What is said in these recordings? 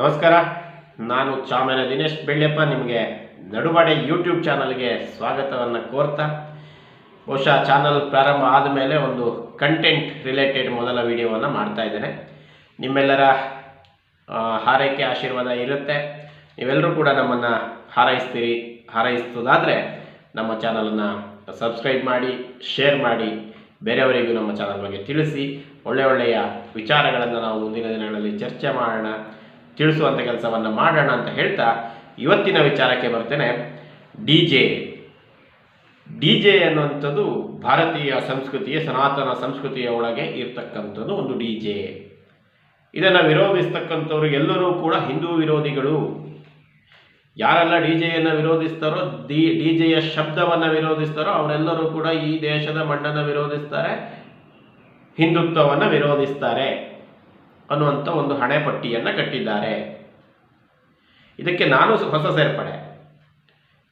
ನಮಸ್ಕಾರ, ನಾನು ಚಾಮನ ದಿನೇಶ್ ಬೆಳ್ಳಪ್ಪ, ನಿಮಗೆ ನಡುಬಾಡೆ ಯೂಟ್ಯೂಬ್ ಚಾನಲ್ಗೆ ಸ್ವಾಗತವನ್ನು ಕೋರ್ತಾ. ಬಹುಶಃ ಚಾನಲ್ ಪ್ರಾರಂಭ ಆದಮೇಲೆ ಒಂದು ಕಂಟೆಂಟ್ ರಿಲೇಟೆಡ್ ಮೊದಲ ವಿಡಿಯೋವನ್ನು ಮಾಡ್ತಾ ಇದ್ದೇನೆ. ನಿಮ್ಮೆಲ್ಲರ ಹಾರೈಕೆ, ಆಶೀರ್ವಾದ ಇರುತ್ತೆ. ನೀವೆಲ್ಲರೂ ಕೂಡ ನಮ್ಮನ್ನು ಹಾರೈಸ್ತೀರಿ ಹಾರೈಸ್ತದಾದರೆ ನಮ್ಮ ಚಾನಲನ್ನು ಸಬ್ಸ್ಕ್ರೈಬ್ ಮಾಡಿ ಶೇರ್ ಮಾಡಿ, ಬೇರೆಯವರಿಗೂ ನಮ್ಮ ಚಾನಲ್ ಬಗ್ಗೆ ತಿಳಿಸಿ ಒಳ್ಳೆಯ ಒಳ್ಳೆಯ ವಿಚಾರಗಳನ್ನು ನಾವು ಮುಂದಿನ ದಿನಗಳಲ್ಲಿ ಚರ್ಚೆ ಮಾಡೋಣ. ತಿಳಿಸುವಂಥ ಕೆಲಸವನ್ನು ಮಾಡೋಣ ಅಂತ ಹೇಳ್ತಾ ಇವತ್ತಿನ ವಿಚಾರಕ್ಕೆ ಬರ್ತೇನೆ. D J. ಡಿ ಜೆ ಅನ್ನುವಂಥದ್ದು ಭಾರತೀಯ ಸಂಸ್ಕೃತಿಯ, ಸನಾತನ ಸಂಸ್ಕೃತಿಯ ಒಳಗೆ ಇರ್ತಕ್ಕಂಥದ್ದು ಒಂದು ಡಿ ಜೆ. ಇದನ್ನು ವಿರೋಧಿಸ್ತಕ್ಕಂಥವ್ರು ಎಲ್ಲರೂ ಕೂಡ ಹಿಂದೂ ವಿರೋಧಿಗಳು. ಯಾರೆಲ್ಲ ಡಿ ಜೆಯನ್ನು ವಿರೋಧಿಸ್ತಾರೋ, ಡಿ ಡಿ ಜೆಯ ಶಬ್ದವನ್ನು ವಿರೋಧಿಸ್ತಾರೋ, ಅವರೆಲ್ಲರೂ ಕೂಡ ಈ ದೇಶದ ಮಣ್ಣನ್ನು ವಿರೋಧಿಸ್ತಾರೆ, ಹಿಂದುತ್ವವನ್ನು ವಿರೋಧಿಸ್ತಾರೆ. ಅನ್ನುವಂಥ ಒಂದು ಹಣೆಪಟ್ಟಿಯನ್ನು ಕಟ್ಟಿದ್ದಾರೆ. ಇದಕ್ಕೆ ನಾನು ಹೊಸ ಸೇರ್ಪಡೆ.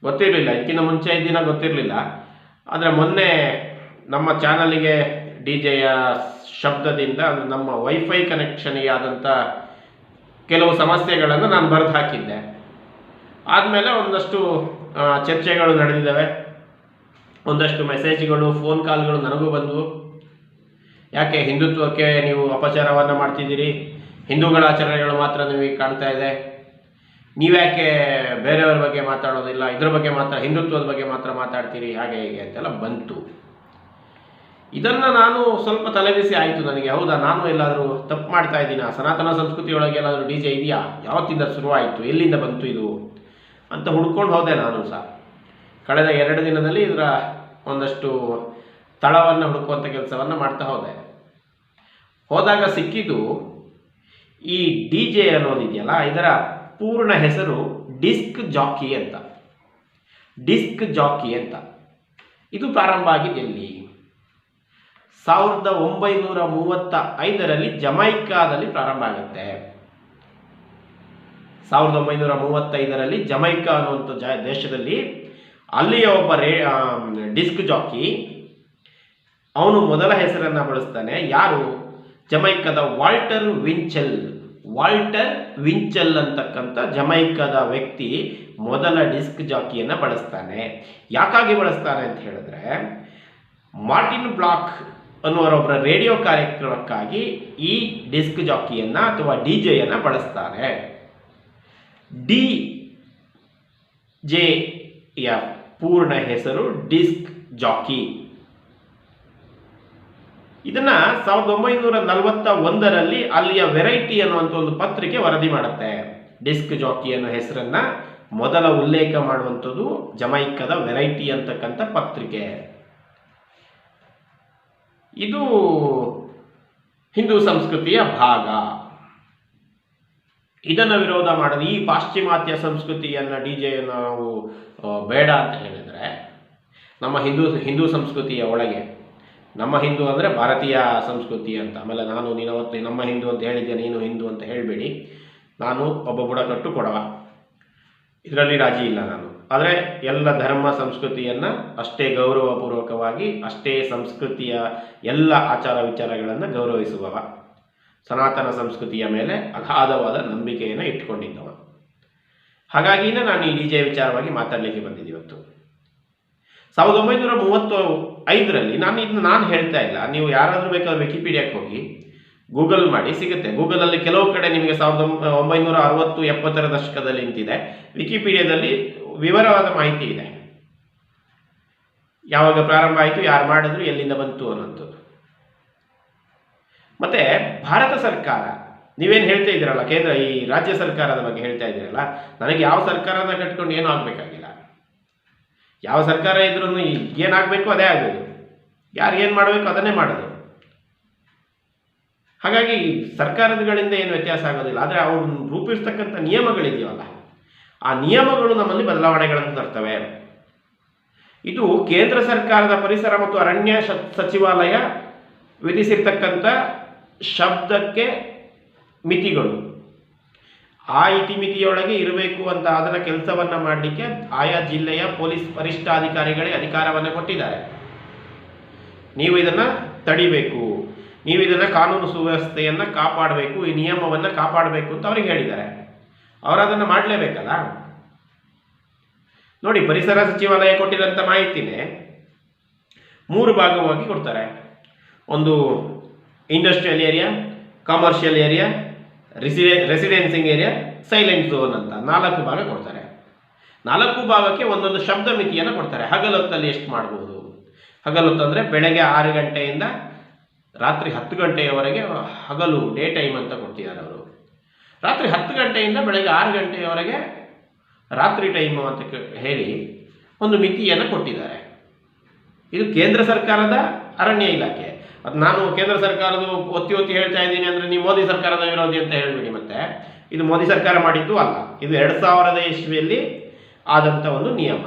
ಗೊತ್ತಿರಲಿಲ್ಲ, ಇದಕ್ಕಿಂತ ಮುಂಚೆ ದಿನ ಗೊತ್ತಿರಲಿಲ್ಲ. ಆದರೆ ಮೊನ್ನೆ ನಮ್ಮ ಚಾನಲಿಗೆ ಡಿ ಜೆಯ ಶಬ್ದದಿಂದ ನಮ್ಮ ವೈಫೈ ಕನೆಕ್ಷನ್ಗೆ ಆದಂಥ ಕೆಲವು ಸಮಸ್ಯೆಗಳನ್ನು ನಾನು ಬರೆದು ಹಾಕಿದ್ದೆ. ಆದಮೇಲೆ ಒಂದಷ್ಟು ಚರ್ಚೆಗಳು ನಡೆದಿದ್ದಾವೆ. ಒಂದಷ್ಟು ಮೆಸೇಜ್ಗಳು, ಫೋನ್ ಕಾಲ್ಗಳು ನನಗೂ ಬಂದವು. ಯಾಕೆ ಹಿಂದುತ್ವಕ್ಕೆ ನೀವು ಅಪಚಾರವನ್ನು ಮಾಡ್ತಿದ್ದೀರಿ? ಹಿಂದೂಗಳ ಆಚರಣೆಗಳು ಮಾತ್ರ ನಿಮಗೆ ಕಾಣ್ತಾ ಇದೆ. ನೀವ್ಯಾಕೆ ಬೇರೆಯವ್ರ ಬಗ್ಗೆ ಮಾತಾಡೋದಿಲ್ಲ? ಇದ್ರ ಬಗ್ಗೆ ಮಾತ್ರ, ಹಿಂದುತ್ವದ ಬಗ್ಗೆ ಮಾತ್ರ ಮಾತಾಡ್ತೀರಿ? ಹಾಗೆ ಹೀಗೆ ಅಂತೆಲ್ಲ ಬಂತು. ಇದನ್ನು ನಾನು ಸ್ವಲ್ಪ ತಲೆಬಿಸಿ ಆಯಿತು ನನಗೆ. ಹೌದಾ? ನಾನು ಎಲ್ಲಾದರೂ ತಪ್ಪು ಮಾಡ್ತಾ ಇದ್ದೀನಿ? ಸನಾತನ ಸಂಸ್ಕೃತಿಯೊಳಗೆ ಎಲ್ಲಾದರೂ ಡಿ ಜೆ ಇದೆಯಾ? ಯಾವತ್ತಿಂದ ಶುರುವಾಯಿತು? ಎಲ್ಲಿಂದ ಬಂತು ಇದು? ಅಂತ ಹುಡ್ಕೊಂಡು ಹೋದೆ ನಾನು ಸಹ. ಕಳೆದ ಎರಡು ದಿನದಲ್ಲಿ ಇದರ ಒಂದಷ್ಟು ತಳವನ್ನು ಹುಡುಕುವಂಥ ಕೆಲಸವನ್ನು ಮಾಡ್ತಾ ಹೋದೆ. ಹೋದಾಗ ಸಿಕ್ಕಿದ್ದು ಈ ಡಿ ಜೆ ಅನ್ನೋದಿದೆಯಲ್ಲ ಇದರ ಪೂರ್ಣ ಹೆಸರು ಡಿಸ್ಕ್ ಜಾಕಿ ಅಂತ. ಡಿಸ್ಕ್ ಜಾಕಿ ಅಂತ. ಇದು ಪ್ರಾರಂಭ ಆಗಿದೆ ಎಲ್ಲಿ ಸಾವಿರದ ಒಂಬೈನೂರ ಮೂವತ್ತ ಐದರಲ್ಲಿ ಜಮೈಕಾದಲ್ಲಿ ಪ್ರಾರಂಭ ಆಗುತ್ತೆ. ಸಾವಿರದ ಒಂಬೈನೂರ ಮೂವತ್ತೈದರಲ್ಲಿ ಜಮೈಕಾ ಅನ್ನುವಂಥ ಜ, ದೇಶದಲ್ಲಿ ಅಲ್ಲಿಯ ಒಬ್ಬ ರೇ ಡಿಸ್ಕ್ ಜಾಕಿ ಅವನು ಮೊದಲ ಹೆಸರನ್ನು ಬಳಸ್ತಾನೆ. ಯಾರು? ಜಮೈಕದ ವಾಲ್ಟರ್ ವಿಂಚೆಲ್. ವಾಲ್ಟರ್ ವಿಂಚೆಲ್ ಅಂತಕ್ಕಂಥ ಜಮೈಕದ ವ್ಯಕ್ತಿ ಮೊದಲ ಡಿಸ್ಕ್ ಜಾಕಿಯನ್ನು ಬಳಸ್ತಾನೆ. ಯಾಕಾಗಿ ಬಳಸ್ತಾನೆ ಅಂತ ಹೇಳಿದ್ರೆ, ಮಾರ್ಟಿನ್ ಬ್ಲಾಕ್ ಅನ್ನುವರೊಬ್ಬರ ರೇಡಿಯೋ ಕಾರ್ಯಕ್ರಮಕ್ಕಾಗಿ ಈ ಡಿಸ್ಕ್ ಜಾಕಿಯನ್ನು ಅಥವಾ ಡಿ ಜೆಯನ್ನು ಬಳಸ್ತಾರೆ ಡಿ ಜೆ ಜೆಯ ಪೂರ್ಣ ಹೆಸರು ಡಿಸ್ಕ್ ಜಾಕಿ. ಇದನ್ನ ಸಾವಿರದ ಒಂಬೈನೂರ ನಲವತ್ತ ಒಂದರಲ್ಲಿ ಅಲ್ಲಿಯ ವೆರೈಟಿ ಅನ್ನುವಂಥ ಒಂದು ಪತ್ರಿಕೆ ವರದಿ ಮಾಡುತ್ತೆ. ಡಿಸ್ಕ್ ಜಾಕಿ ಅನ್ನೋ ಹೆಸರನ್ನ ಮೊದಲ ಉಲ್ಲೇಖ ಮಾಡುವಂಥದ್ದು ಜಮೈಕದ ವೆರೈಟಿ ಅಂತಕ್ಕಂಥ ಪತ್ರಿಕೆ. ಇದು ಹಿಂದೂ ಸಂಸ್ಕೃತಿಯ ಭಾಗ. ಇದನ್ನು ವಿರೋಧ ಮಾಡಲು ಈ ಪಾಶ್ಚಿಮಾತ್ಯ ಸಂಸ್ಕೃತಿಯನ್ನು ಡಿ ಜೆಯನ್ನು ನಾವು ಬೇಡ ಅಂತ ಹೇಳಿದರೆ ನಮ್ಮ ಹಿಂದೂ ಹಿಂದೂ ಸಂಸ್ಕೃತಿಯ ಒಳಗೆ ನಮ್ಮ ಹಿಂದೂ ಅಂದರೆ ಭಾರತೀಯ ಸಂಸ್ಕೃತಿ ಅಂತ. ಆಮೇಲೆ ನಾನು, ನೀನು ಅವತ್ತು ನಮ್ಮ ಹಿಂದೂ ಅಂತ ಹೇಳಿದ್ದೆ ನೀನು ಹಿಂದೂ ಅಂತ ಹೇಳಬೇಡಿ. ನಾನು ಒಬ್ಬ ಬುಡಕಟ್ಟು ಕೊಡವ. ಇದರಲ್ಲಿ ರಾಜಿ ಇಲ್ಲ ನಾನು. ಆದರೆ ಎಲ್ಲ ಧರ್ಮ ಸಂಸ್ಕೃತಿಯನ್ನು ಅಷ್ಟೇ ಗೌರವಪೂರ್ವಕವಾಗಿ, ಅಷ್ಟೇ ಸಂಸ್ಕೃತಿಯ ಎಲ್ಲ ಆಚಾರ ವಿಚಾರಗಳನ್ನು ಗೌರವಿಸುವವ. ಸನಾತನ ಸಂಸ್ಕೃತಿಯ ಮೇಲೆ ಅಗಾಧವಾದ ನಂಬಿಕೆಯನ್ನು ಇಟ್ಕೊಂಡಿದ್ದವ ಹಾಗಾಗಿನೇ ನಾನು ಈ ಡಿ ಜೆ ವಿಚಾರವಾಗಿ ಮಾತಾಡಲಿಕ್ಕೆ ಬಂದಿದ್ದೆ ಇವತ್ತು. ಸಾವಿರದ ಒಂಬೈನೂರ ಮೂವತ್ತು ಐದರಲ್ಲಿ ನಾನು ಇದನ್ನ ನಾನು ಹೇಳ್ತಾ ಇಲ್ಲ. ನೀವು ಯಾರಾದರೂ ಬೇಕಾದ್ರೆ ವಿಕಿಪೀಡಿಯಾಕ್ಕೆ ಹೋಗಿ ಗೂಗಲ್ ಮಾಡಿ, ಸಿಗುತ್ತೆ. ಗೂಗಲಲ್ಲಿ ಕೆಲವು ಕಡೆ ನಿಮಗೆ ಸಾವಿರದ ಒಂಬ- ಒಂಬೈನೂರ ಅರವತ್ತು ಎಪ್ಪತ್ತರ ದಶಕದಲ್ಲಿ ನಿಂತಿದೆ. ವಿಕಿಪೀಡಿಯಾದಲ್ಲಿ ವಿವರವಾದ ಮಾಹಿತಿ ಇದೆ. ಯಾವಾಗ ಪ್ರಾರಂಭ ಆಯಿತು, ಯಾರು ಮಾಡಿದ್ರು, ಎಲ್ಲಿಂದ ಬಂತು ಅನ್ನೋದು. ಮತ್ತೆ ಭಾರತ ಸರ್ಕಾರ, ನೀವೇನು ಹೇಳ್ತಾ ಇದ್ದೀರಲ್ಲ, ಕೇಂದ್ರ ಈ ರಾಜ್ಯ ಸರ್ಕಾರದ ಬಗ್ಗೆ ಹೇಳ್ತಾ ಇದ್ದೀರಲ್ಲ, ನನಗೆ ಯಾವ ಸರ್ಕಾರನ ಕಟ್ಕೊಂಡು ಏನೂ ಆಗಬೇಕಾಗಿಲ್ಲ. ಯಾವ ಸರ್ಕಾರ ಇದ್ರೂ ಏನಾಗಬೇಕು ಅದೇ ಆಗೋದು. ಯಾರು ಏನು ಮಾಡಬೇಕು ಅದನ್ನೇ ಮಾಡೋದು. ಹಾಗಾಗಿ ಸರ್ಕಾರಗಳಿಂದ ಏನು ವ್ಯತ್ಯಾಸ ಆಗೋದಿಲ್ಲ. ಆದರೆ ಅವರು ರೂಪಿಸ್ತಕ್ಕಂಥ ನಿಯಮಗಳಿದೆಯಲ್ಲ. ಆ ನಿಯಮಗಳು ನಮ್ಮಲ್ಲಿ ಬದಲಾವಣೆಗಳನ್ನು ತರ್ತವೆ. ಇದು ಕೇಂದ್ರ ಸರ್ಕಾರದ ಪರಿಸರ ಮತ್ತು ಅರಣ್ಯ ಸಚಿವಾಲಯ ವಿಧಿಸಿರ್ತಕ್ಕಂಥ ಶಬ್ದಕ್ಕೆ ಮಿತಿಗಳು. ಆ ಇತಿಮಿತಿಯೊಳಗೆ ಇರಬೇಕು ಅಂತ ಅದರ ಕೆಲಸವನ್ನು ಮಾಡಲಿಕ್ಕೆ ಆಯಾ ಜಿಲ್ಲೆಯ ಪೊಲೀಸ್ ವರಿಷ್ಠಾಧಿಕಾರಿಗಳೇ ಅಧಿಕಾರವನ್ನು ಕೊಟ್ಟಿದ್ದಾರೆ. ನೀವು ಇದನ್ನು ತಡಿಬೇಕು. ನೀವು ಇದನ್ನು ಕಾನೂನು ಸುವ್ಯವಸ್ಥೆಯನ್ನು ಕಾಪಾಡಬೇಕು, ಈ ನಿಯಮವನ್ನು ಕಾಪಾಡಬೇಕು ಅಂತ ಅವ್ರಿಗೆ ಹೇಳಿದ್ದಾರೆ. ಅವರು ಅದನ್ನು ಮಾಡಲೇಬೇಕಲ್ಲ? ನೋಡಿ, ಪರಿಸರ ಸಚಿವಾಲಯ ಕೊಟ್ಟಿರೋಂಥ ಮಾಹಿತಿನೇ ಮೂರು ಭಾಗವಾಗಿ ಕೊಡ್ತಾರೆ. ಒಂದು ಇಂಡಸ್ಟ್ರಿಯಲ್ ಏರಿಯಾ ಕಮರ್ಷಿಯಲ್ ಏರಿಯಾ ರೆಸಿಡೆ ರೆಸಿಡೆನ್ಸಿಂಗ್ ಏರಿಯಾ ಸೈಲೆಂಟ್ ಝೋನ್ ಅಂತ. ನಾಲ್ಕು ಭಾಗ ಕೊಡ್ತಾರೆ. ನಾಲ್ಕು ಭಾಗಕ್ಕೆ ಒಂದೊಂದು ಶಬ್ದ ಮಿತಿಯನ್ನು ಕೊಡ್ತಾರೆ. ಹಗಲೊತ್ತಲ್ಲಿ ಎಷ್ಟು ಮಾಡ್ಬೋದು? ಹಗಲೊತ್ತು ಅಂದರೆ ಬೆಳಗ್ಗೆ ಆರು ಗಂಟೆಯಿಂದ ರಾತ್ರಿ ಹತ್ತು ಗಂಟೆಯವರೆಗೆ ಹಗಲು ಡೇ ಟೈಮ್ ಅಂತ ಕೊಡ್ತಿದ್ದಾರೆ ಅವರು. ರಾತ್ರಿ ಹತ್ತು ಗಂಟೆಯಿಂದ ಬೆಳಗ್ಗೆ ಆರು ಗಂಟೆಯವರೆಗೆ ರಾತ್ರಿ ಟೈಮು ಅಂತ ಹೇಳಿ ಒಂದು ಮಿತಿಯನ್ನು ಕೊಟ್ಟಿದ್ದಾರೆ. ಇದು ಕೇಂದ್ರ ಸರ್ಕಾರದ ಅರಣ್ಯ ಇಲಾಖೆ. ಅದು ನಾನು ಕೇಂದ್ರ ಸರ್ಕಾರದ ಒತ್ತಿ ಒತ್ತಿ ಹೇಳ್ತಾ ಇದ್ದೀನಿ ಅಂದರೆ ನೀವು ಮೋದಿ ಸರ್ಕಾರದ ವಿರೋಧಿ ಅಂತ ಹೇಳಿಬಿಡಿ ಮತ್ತೆ. ಇದು ಮೋದಿ ಸರ್ಕಾರ ಮಾಡಿದ್ದು ಅಲ್ಲ. ಇದು ಎರಡು ಸಾವಿರದ ಇಸ್ವಿಯಲ್ಲಿ ಆದಂಥ ಒಂದು ನಿಯಮ.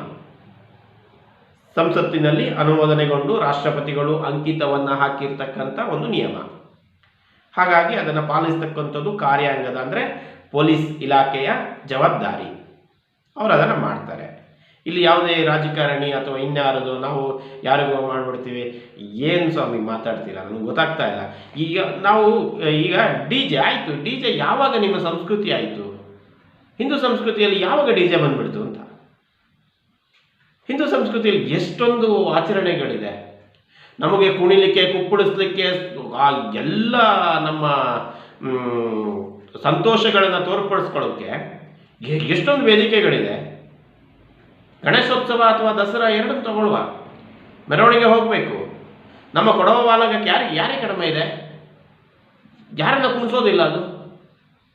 ಸಂಸತ್ತಿನಲ್ಲಿ ಅನುಮೋದನೆಗೊಂಡು ರಾಷ್ಟ್ರಪತಿಗಳು ಅಂಕಿತವನ್ನು ಹಾಕಿರ್ತಕ್ಕಂಥ ಒಂದು ನಿಯಮ. ಹಾಗಾಗಿ ಅದನ್ನು ಪಾಲಿಸ್ತಕ್ಕಂಥದ್ದು ಕಾರ್ಯಾಂಗದ ಅಂದರೆ ಪೊಲೀಸ್ ಇಲಾಖೆಯ ಜವಾಬ್ದಾರಿ. ಅವರು ಅದನ್ನು ಮಾಡ್ತಾರೆ. ಇಲ್ಲಿ ಯಾವುದೇ ರಾಜಕಾರಣಿ ಅಥವಾ ಇನ್ಯಾರದು ನಾವು ಯಾರಿಗೋ ಮಾಡಿಬಿಡ್ತೀವಿ. ಏನು ಸ್ವಾಮಿ ಮಾತಾಡ್ತೀರಾ? ನನಗೆ ಗೊತ್ತಾಗ್ತಾ ಇಲ್ಲ. ಈಗ ನಾವು, ಈಗ ಡಿ ಜೆ ಆಯಿತು. ಡಿ ಜೆ ಯಾವಾಗ ನಿಮ್ಮ ಸಂಸ್ಕೃತಿ ಆಯಿತು? ಹಿಂದೂ ಸಂಸ್ಕೃತಿಯಲ್ಲಿ ಯಾವಾಗ ಡಿ ಜೆ ಬಂದ್ಬಿಡ್ತು ಅಂತ? ಹಿಂದೂ ಸಂಸ್ಕೃತಿಯಲ್ಲಿ ಎಷ್ಟೊಂದು ಆಚರಣೆಗಳಿದೆ. ನಮಗೆ ಕುಣಿಲಿಕ್ಕೆ ಕುಪ್ಪಳಿಸ್ಲಿಕ್ಕೆ ಎಲ್ಲ ನಮ್ಮ ಸಂತೋಷಗಳನ್ನು ತೋರ್ಪಡಿಸ್ಕೊಳ್ಳೋಕ್ಕೆ ಎಷ್ಟೊಂದು ವೇದಿಕೆಗಳಿದೆ. ಗಣೇಶೋತ್ಸವ ಅಥವಾ ದಸರಾ ಎರಡನ್ನು ತಗೊಳ್ಳುವ. ಮೆರವಣಿಗೆ ಹೋಗಬೇಕು. ನಮ್ಮ ಕೊಡವ ಬಾಲಗಕ್ಕೆ ಯಾರು ಯಾರಿಗೆ ಕಡಿಮೆ ಇದೆ? ಯಾರನ್ನ ಕುಣಿಸೋದಿಲ್ಲ ಅದು?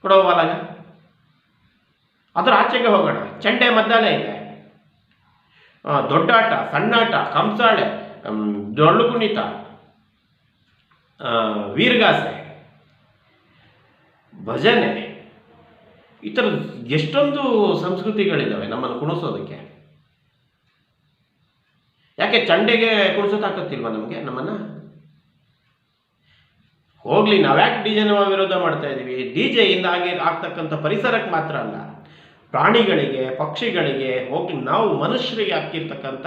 ಕೊಡವ ಬಾಲಗ ಅದರ ಆಚೆಗೆ ಹೋಗೋಣ. ಚಂಡೆ ಮದ್ದಾಲೆ ಇದೆ. ದೊಡ್ಡಾಟ, ಸಣ್ಣಾಟ, ಕಂಸಾಳೆ ಡೊಳ್ಳು ಕುಣಿತ ವೀರಗಾಸೆ, ಭಜನೆ. ಈ ಥರ ಎಷ್ಟೊಂದು ಸಂಸ್ಕೃತಿಗಳಿದ್ದಾವೆ ನಮ್ಮನ್ನು ಕುಣಿಸೋದಕ್ಕೆ. ಯಾಕೆ ಚಂಡೆಗೆ ಕುಣಿಸೋಕ್ಕಾಗತ್ತಿಲ್ವಾ ನಮಗೆ? ನಮ್ಮನ್ನು? ಹೋಗ್ಲಿ, ನಾವ್ಯಾಕೆ ಡಿ ಜೆನ ವಿರೋಧ ಮಾಡ್ತಾ ಇದ್ದೀವಿ ಡಿ ಇಂದ ಆಗಿ ಆಗ್ತಕ್ಕಂಥ ಪರಿಸರಕ್ಕೆ ಮಾತ್ರ ಅಲ್ಲ. ಪ್ರಾಣಿಗಳಿಗೆ, ಪಕ್ಷಿಗಳಿಗೆ ಹೋಗಿ ನಾವು ಮನುಷ್ಯರಿಗೆ ಹಾಕಿರ್ತಕ್ಕಂಥ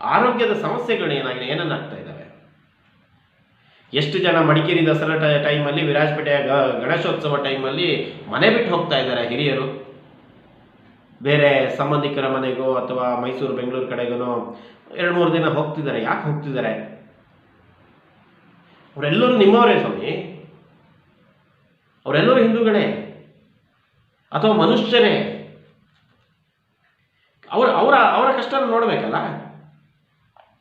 ಆರೋಗ್ಯದ ಸಮಸ್ಯೆಗಳು ಏನಾಗಿದೆ? ಏನನ್ನಾಗ್ತಾ ಇದ್ದಾವೆ ಎಷ್ಟು ಜನ ಮಡಿಕೇರಿ ದಸರಾ ಟೈಮಲ್ಲಿ, ವಿರಾಜಪೇಟೆಯ ಗಣೇಶೋತ್ಸವ ಟೈಮಲ್ಲಿ ಮನೆ ಬಿಟ್ಟು ಹೋಗ್ತಾ ಇದ್ದಾರೆ ಹಿರಿಯರು. ಬೇರೆ ಸಂಬಂಧಿಕರ ಮನೆಗೋ ಅಥವಾ ಮೈಸೂರು, ಬೆಂಗಳೂರು ಕಡೆಗೋ ಎರಡು ಮೂರು ದಿನ ಹೋಗ್ತಿದ್ದಾರೆ. ಯಾಕೆ ಹೋಗ್ತಿದ್ದಾರೆ? ಅವರೆಲ್ಲರೂ ನಿಮ್ಮವರೇ ಸ್ವಾಮಿ. ಅವರೆಲ್ಲರೂ ಹಿಂದೂಗಳೇ. ಅಥವಾ ಮನುಷ್ಯರೇ. ಅವರ ಅವರ ಅವರ ಕಷ್ಟ ನೋಡಬೇಕಲ್ಲ.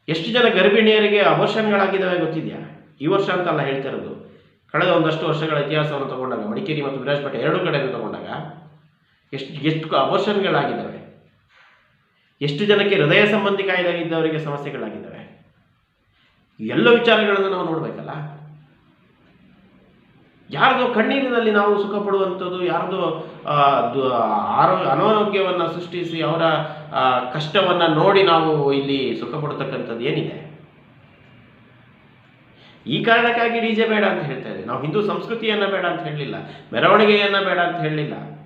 ಎಷ್ಟು ಜನ ಗರ್ಭಿಣಿಯರಿಗೆ ಅಬರ್ಷನ್ಗಳಾಗಿದ್ದಾವೆ ಗೊತ್ತಿದೆಯಾ? ಈ ವರ್ಷ ಅಂತಲ್ಲ ಹೇಳ್ತಿರೋದು ಕಳೆದ ಒಂದಷ್ಟು ವರ್ಷಗಳ ಇತಿಹಾಸವನ್ನು ತಗೊಂಡಾಗ, ಮಡಿಕೇರಿ ಮತ್ತು ವಿರಾಜಪೇಟೆ ಎರಡೂ ಕಡೆಯನ್ನು ತಗೊಂಡಾಗ ಎಷ್ಟು ಎಷ್ಟು ಅಬೋಷನ್ಗಳಾಗಿದ್ದಾವೆ ಎಷ್ಟು ಜನಕ್ಕೆ ಹೃದಯ ಸಂಬಂಧಿ ಕಾಯಿಲೆ ಇದ್ದವರಿಗೆ ಸಮಸ್ಯೆಗಳಾಗಿದ್ದಾವೆ? ಎಲ್ಲ ವಿಚಾರಗಳನ್ನು ನಾವು ನೋಡಬೇಕಲ್ಲ? ಯಾರದೋ ಕಣ್ಣೀರಿನಲ್ಲಿ ನಾವು ಸುಖ ಪಡುವಂಥದ್ದು ಯಾರದೋ ಆ, ದು- ಆರೋಗ್ಯ ಅನಾರೋಗ್ಯವನ್ನು ಸೃಷ್ಟಿಸಿ ಅವರ ಕಷ್ಟವನ್ನು ನೋಡಿ ನಾವು ಇಲ್ಲಿ ಸುಖ ಪಡ್ತಕ್ಕಂಥದ್ದು ಏನಿದೆ? ಈ ಕಾರಣಕ್ಕಾಗಿ ಡಿ ಜೆ ಬೇಡ ಅಂತ ಹೇಳ್ತಾ ಇದ್ದೀವಿ ನಾವು ಹಿಂದೂ ಸಂಸ್ಕೃತಿಯನ್ನು ಬೇಡ ಅಂತ ಹೇಳಲಿಲ್ಲ ಮೆರವಣಿಗೆಯನ್ನು ಬೇಡ ಅಂತ ಹೇಳಲಿಲ್ಲ.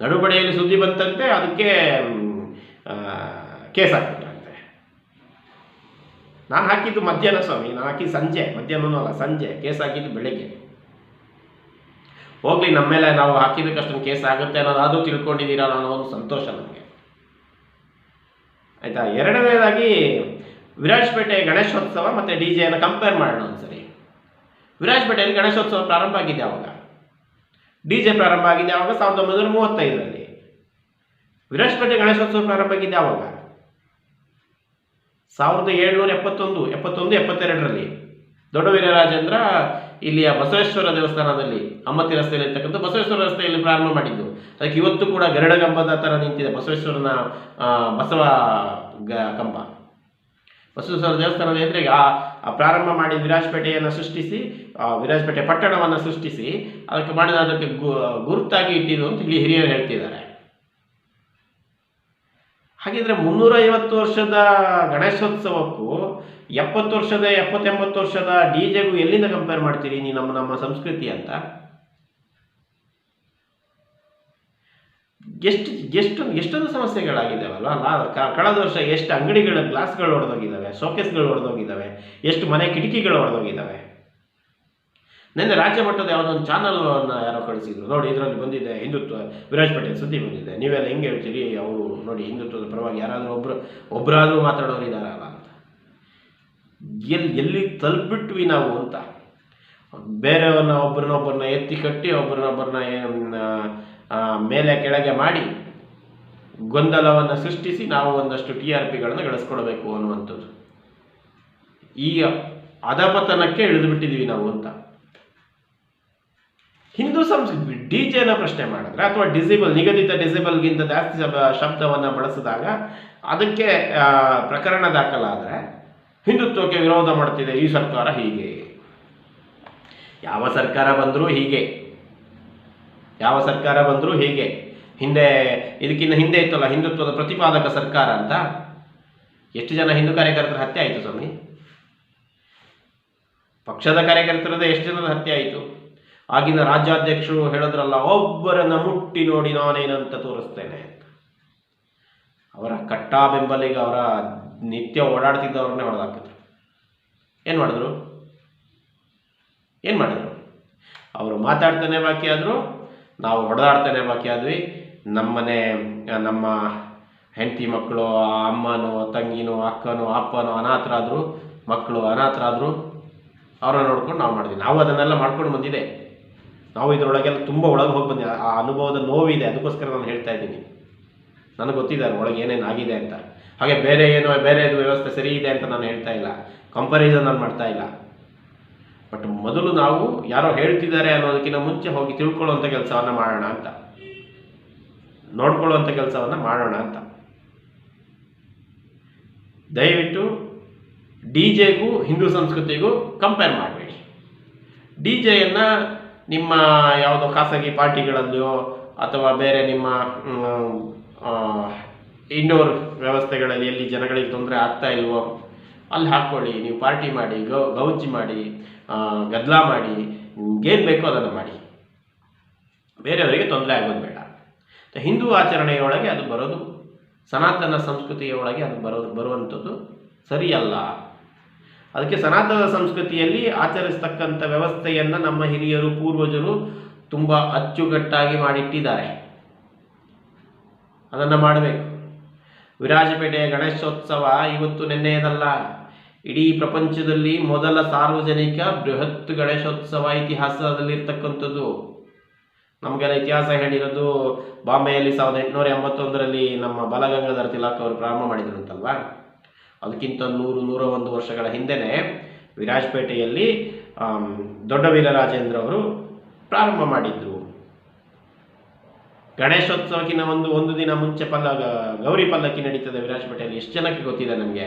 ನಡುಬಡೆಯಲ್ಲಿ ಸುದ್ದಿ ಬಂತಂತೆ, ಅದಕ್ಕೆ ಕೇಸ್ ಹಾಕ್ಬಿಟ್ರಂತೆ ನಾನು ಹಾಕಿದ್ದು ಮಧ್ಯಾಹ್ನ ಸ್ವಾಮಿ, ನಾನು ಹಾಕಿದ್ದು ಸಂಜೆ, ಮಧ್ಯಾಹ್ನನೂ ಅಲ್ಲ, ಸಂಜೆ, ಕೇಸ್ ಹಾಕಿದ್ದು ಬೆಳಗ್ಗೆ. ಹೋಗ್ಲಿ ನಮ್ಮ ಮೇಲೆ ನಾವು ಹಾಕಿದ್ದಕ್ಕಷ್ಟೊಂದು ಕೇಸ್ ಆಗುತ್ತೆ ಅನ್ನೋದಾದರೂ ತಿಳ್ಕೊಂಡಿದ್ದೀರಾ ಅನ್ನೋ ಒಂದು ಸಂತೋಷ ನನಗೆ ಆಯಿತಾ? ಎರಡನೇದಾಗಿ, ವಿರಾಜಪೇಟೆ ಗಣೇಶೋತ್ಸವ ಮತ್ತು ಡಿ ಜೆಯನ್ನು ಕಂಪೇರ್ ಮಾಡೋಣ ಒಂದ್ಸರಿ. ವಿರಾಜಪೇಟೆಯಲ್ಲಿ ಗಣೇಶೋತ್ಸವ ಪ್ರಾರಂಭ ಆಗಿದೆ ಆವಾಗ ಡಿ ಜೆ ಪ್ರಾರಂಭ ಆಗಿದೆ ಯಾವಾಗ? ಸಾವಿರದ ಒಂಬೈನೂರ ಮೂವತ್ತೈದರಲ್ಲಿ. ವಿರಾಜಪೇಟೆ ಗಣೇಶೋತ್ಸವ ಪ್ರಾರಂಭ ಆಗಿದೆ ಯಾವಾಗ? ಸಾವಿರದ ಏಳ್ನೂರ ಎಪ್ಪತ್ತೊಂದು ಎಪ್ಪತ್ತೊಂದು, ಎಪ್ಪತ್ತೆರಡರಲ್ಲಿ. ದೊಡ್ಡ ವೀರರಾಜೇಂದ್ರ ಇಲ್ಲಿಯ ಬಸವೇಶ್ವರ ದೇವಸ್ಥಾನದಲ್ಲಿ ಅಮ್ಮತ್ತಿ ರಸ್ತೆಯಲ್ಲಿ ಇರ್ತಕ್ಕಂಥ ಬಸವೇಶ್ವರ ರಸ್ತೆಯಲ್ಲಿ ಪ್ರಾರಂಭ ಮಾಡಿದ್ದು. ಅದಕ್ಕೆ ಇವತ್ತು ಕೂಡ ಗರಡಗಂಬದ ಥರ ನಿಂತಿದೆ ಬಸವೇಶ್ವರನ ಬಸವ ಗ, ಕಂಬ. ಬಸವೇಶ್ವರ ದೇವಸ್ಥಾನದ ಎದುರಿಗೆ ಆ ಪ್ರಾರಂಭ ಮಾಡಿ ವಿರಾಜಪೇಟೆಯನ್ನು ಸೃಷ್ಟಿಸಿ ವಿರಾಜಪೇಟೆ ಪಟ್ಟಣವನ್ನು ಸೃಷ್ಟಿಸಿ, ಅದಕ್ಕೆ ಮಾಡಿದ ಅದಕ್ಕೆ ಗುರುತಾಗಿ ಇಟ್ಟಿದ್ದು ಅಂತ ಇಲ್ಲಿ ಹಿರಿಯರು ಹೇಳ್ತಿದ್ದಾರೆ. ಹಾಗಿದ್ರೆ ಮುನ್ನೂರೈವತ್ತು ವರ್ಷದ ಗಣೇಶೋತ್ಸವಕ್ಕೂ ಎಪ್ಪತ್ತು ವರ್ಷದ, ಎಪ್ಪತ್ತೆಂಬತ್ತು ವರ್ಷದ ಡಿ ಜೆಗೂ ಎಲ್ಲಿಂದ ಕಂಪೇರ್ ಮಾಡ್ತೀರಿ ನೀವು ನಮ್ಮ ನಮ್ಮ ಸಂಸ್ಕೃತಿ ಅಂತ? ಎಷ್ಟು ಎಷ್ಟು, ಎಷ್ಟೊಂದು ಸಮಸ್ಯೆಗಳಾಗಿದ್ದಾವಲ್ಲ ಕಳೆದ ವರ್ಷ ಎಷ್ಟು ಅಂಗಡಿಗಳ, ಗ್ಲಾಸ್ಗಳು ಒಡೆದೋಗಿದ್ದಾವೆ, ಶೋಕೇಸ್ಗಳು ಒಡೆದೋಗಿದ್ದಾವೆ, ಎಷ್ಟು ಮನೆ ಕಿಟಕಿಗಳು ಒಡೆದೋಗಿದ್ದಾವೆ? ನಿನ್ನೆ ರಾಜ್ಯ ಮಟ್ಟದ ಯಾವುದೋ ಒಂದು ಚಾನಲ್ನ ಯಾರೋ ಕಳಿಸಿದ್ರು. ನೋಡಿ, ಇದರಲ್ಲಿ ಬಂದಿದೆ ಹಿಂದುತ್ವ, ವಿರಾಜ್ ಪಟೇಲ್ ಸುದ್ದಿ ಬಂದಿದೆ. ನೀವೆಲ್ಲ ಹೆಂಗೆ ಹೇಳ್ತೀರಿ? ಅವರು ನೋಡಿ, ಹಿಂದುತ್ವದ ಪರವಾಗಿ ಯಾರಾದರೂ ಒಬ್ರು ಒಬ್ಬರಾದರೂ ಮಾತಾಡೋರು ಇದ್ದಾರಲ್ಲ ಅಂತ. ಎಲ್ಲಿ ಎಲ್ಲಿ ತಲುಪಿಟ್ವಿ ನಾವು ಅಂತ. ಬೇರೆಯವ್ರನ್ನ ಒಬ್ಬರನ್ನೊಬ್ಬರನ್ನ ಎತ್ತಿ ಕಟ್ಟಿ ಒಬ್ಬರನ್ನೊಬ್ಬರನ್ನ ಮೇಲೆ ಕೆಳಗೆ ಮಾಡಿ ಗೊಂದಲವನ್ನು ಸೃಷ್ಟಿಸಿ ನಾವು ಒಂದಷ್ಟು ಟಿ ಆರ್ ಪಿಗಳನ್ನು ಗಳಿಸ್ಕೊಳ್ಬೇಕು ಅನ್ನುವಂಥದ್ದು. ಈ ಅಧಪತನಕ್ಕೆ ಇಳಿದುಬಿಟ್ಟಿದ್ದೀವಿ ನಾವು ಅಂತ. ಹಿಂದೂ ಸಂಸ್ಕೃತಿ ಡಿ ಜೆನ ಪ್ರಶ್ನೆ ಮಾಡಿದ್ರೆ ಅಥವಾ ಡಿಸೇಬಲ್, ನಿಗದಿತ ಡಿಸೇಬಲ್ಗಿಂತ ಜಾಸ್ತಿ ಶಬ್ದವನ್ನ ಬಳಸಿದಾಗ ಅದಕ್ಕೆ ಪ್ರಕರಣ ದಾಖಲಾದರೆ ಹಿಂದುತ್ವಕ್ಕೆ ವಿರೋಧ ಮಾಡ್ತಿದೆ ಈ ಸರ್ಕಾರ ಹೀಗೆ. ಯಾವ ಸರ್ಕಾರ ಬಂದರೂ ಹೀಗೆ. ಯಾವ ಸರ್ಕಾರ ಬಂದರೂ ಹೀಗೆ. ಹಿಂದೆ ಇದಕ್ಕಿಂತ ಹಿಂದೆ ಇತ್ತಲ್ಲ, ಹಿಂದುತ್ವದ ಪ್ರತಿಪಾದಕ ಸರ್ಕಾರ ಅಂತ. ಎಷ್ಟು ಜನ ಹಿಂದೂ ಕಾರ್ಯಕರ್ತರ ಹತ್ಯೆ ಆಯಿತು ಸ್ವಾಮಿ? ಪಕ್ಷದ ಕಾರ್ಯಕರ್ತರದ ಎಷ್ಟು ಜನದ ಹತ್ಯೆ ಆಯಿತು? ಆಗಿನ ರಾಜ್ಯಾಧ್ಯಕ್ಷರು ಹೇಳಿದ್ರಲ್ಲ, ಒಬ್ಬರನ್ನ ಮುಟ್ಟಿ ನೋಡಿ ನಾನೇನಂತ ತೋರಿಸ್ತೇನೆ ಅಂತ. ಅವರ ಕಟ್ಟಾ ಬೆಂಬಲಿಗೆ ಅವರ ನಿತ್ಯ ಓಡಾಡ್ತಿದ್ದವ್ರನ್ನೇ ಹೊಡೆದಾಕಿದ್ರು. ಏನು ಮಾಡಿದ್ರು? ಏನು ಮಾಡಿದ್ರು? ಅವರು ಮಾತಾಡ್ತಾನೆ ಬಾಕಿ ಆದರು ನಾವು ಹೊಡೆದಾಡ್ತಾನೆ ಬಾಕಿ ಆದ್ವಿ ನಮ್ಮನೆ ನಮ್ಮ ಹೆಂಡತಿ ಮಕ್ಕಳು ಅಮ್ಮನೋ, ತಂಗಿನೋ, ಅಕ್ಕನೋ, ಅಪ್ಪನೋ ಅನಾಥರಾದರು, ಮಕ್ಕಳು ಅನಾಥರಾದರು, ಅವ್ರನ್ನ ನೋಡ್ಕೊಂಡು ನಾವು ಮಾಡಿದ್ವಿ. ನಾವು ಅದನ್ನೆಲ್ಲ ಮಾಡ್ಕೊಂಡು ಬಂದಿದೆ. ನಾವು ಇದರೊಳಗೆಲ್ಲ ತುಂಬ ಒಳಗೆ ಹೋಗಿ ಬಂದಿದೆ. ಆ ಅನುಭವದ ನೋವಿದೆ. ಅದಕ್ಕೋಸ್ಕರ ನಾನು ಹೇಳ್ತಾ ಇದ್ದೀನಿ. ನನಗೆ ಗೊತ್ತಿದೆ ಅದ್ರ ಒಳಗೆ ಏನೇನು ಆಗಿದೆ ಅಂತ. ಹಾಗೆ ಬೇರೆ ಏನೋ ಬೇರೆ ವ್ಯವಸ್ಥೆ ಸರಿ ಇದೆ ಅಂತ ನಾನು ಹೇಳ್ತಾ ಇಲ್ಲ. ಕಂಪಾರಿಸನ್ ನಾನು ಮಾಡ್ತಾ ಇಲ್ಲ. ಬಟ್ ಮೊದಲು ನಾವು ಯಾರೋ ಹೇಳ್ತಿದ್ದಾರೆ ಅನ್ನೋದಕ್ಕಿಂತ ಮುಂಚೆ ಹೋಗಿ ತಿಳ್ಕೊಳ್ಳುವಂಥ ಕೆಲಸವನ್ನು ಮಾಡೋಣ ಅಂತ. ನೋಡ್ಕೊಳ್ಳುವಂಥ ಕೆಲಸವನ್ನು ಮಾಡೋಣ ಅಂತ. ದಯವಿಟ್ಟು ಡಿ ಜೆಗೂ ಹಿಂದೂ ಸಂಸ್ಕೃತಿಗೂ ಕಂಪೇರ್ ಮಾಡಬೇಡಿ. ಡಿ ಜೆಯನ್ನು ನಿಮ್ಮ ಯಾವುದೋ ಖಾಸಗಿ ಪಾರ್ಟಿಗಳಲ್ಲಿಯೋ ಅಥವಾ ಬೇರೆ ನಿಮ್ಮ ಇಂಡೋರ್ ವ್ಯವಸ್ಥೆಗಳಲ್ಲಿ ಎಲ್ಲಿ ಜನಗಳಿಗೆ ತೊಂದರೆ ಆಗ್ತಾ ಇಲ್ವೋ, ಅಲ್ಲಿ ಹಾಕ್ಕೊಳ್ಳಿ. ನೀವು ಪಾರ್ಟಿ ಮಾಡಿ, ಗೌ, ಗೌಜಿ ಮಾಡಿ. ಗದ್ದಲ ಮಾಡಿ ಏನು ಬೇಕೋ ಅದನ್ನು ಮಾಡಿ. ಬೇರೆಯವರಿಗೆ ತೊಂದರೆ ಆಗೋದು ಬೇಡ. ಹಿಂದೂ ಆಚರಣೆಯೊಳಗೆ ಅದು ಬರೋದು, ಸನಾತನ ಸಂಸ್ಕೃತಿಯ ಒಳಗೆ ಅದು ಬರೋದು, ಬರುವಂಥದ್ದು ಸರಿಯಲ್ಲ. ಅದಕ್ಕೆ ಸನಾತನ ಸಂಸ್ಕೃತಿಯಲ್ಲಿ ಆಚರಿಸ್ತಕ್ಕಂಥ ವ್ಯವಸ್ಥೆಯನ್ನು ನಮ್ಮ ಹಿರಿಯರು, ಪೂರ್ವಜರು ತುಂಬ ಅಚ್ಚುಕಟ್ಟಾಗಿ ಮಾಡಿಟ್ಟಿದ್ದಾರೆ. ಅದನ್ನು ಮಾಡಬೇಕು. ವಿರಾಜಪೇಟೆಯ ಗಣೇಶೋತ್ಸವ ಇವತ್ತು ನಿನ್ನೆಯದಲ್ಲ. ಇಡೀ ಪ್ರಪಂಚದಲ್ಲಿ ಮೊದಲ ಸಾರ್ವಜನಿಕ ಬೃಹತ್ ಗಣೇಶೋತ್ಸವ ಇತಿಹಾಸದಲ್ಲಿರ್ತಕ್ಕಂಥದ್ದು. ನಮಗೆಲ್ಲ ಇತಿಹಾಸ ಹೇಳಿರೋದು ಬಾಂಬೆಯಲ್ಲಿ ಸಾವಿರದ ಎಂಟುನೂರ ಎಂಬತ್ತೊಂದರಲ್ಲಿ ನಮ್ಮ ಬಾಲಗಂಗಾಧರ ತಿಲಕ್ ಅವರು ಪ್ರಾರಂಭ ಮಾಡಿದ್ರು ಅಂತಲ್ವಾ? ಅದಕ್ಕಿಂತ ನೂರು ನೂರ ಒಂದು ವರ್ಷಗಳ ಹಿಂದೆನೇ ವಿರಾಜಪೇಟೆಯಲ್ಲಿ ದೊಡ್ಡ ವೀರರಾಜೇಂದ್ರ ಅವರು ಪ್ರಾರಂಭ ಮಾಡಿದ್ರು. ಗಣೇಶೋತ್ಸವಕ್ಕಿಂತ ಒಂದು ಒಂದು ದಿನ ಮುಂಚೆ ಪಲ್ಲ, ಗೌರಿ ಪಲ್ಲಕ್ಕಿ ನಡೀತದೆ ವಿರಾಜಪೇಟೆಯಲ್ಲಿ. ಎಷ್ಟು ಜನಕ್ಕೆ ಗೊತ್ತಿದೆ ನನಗೆ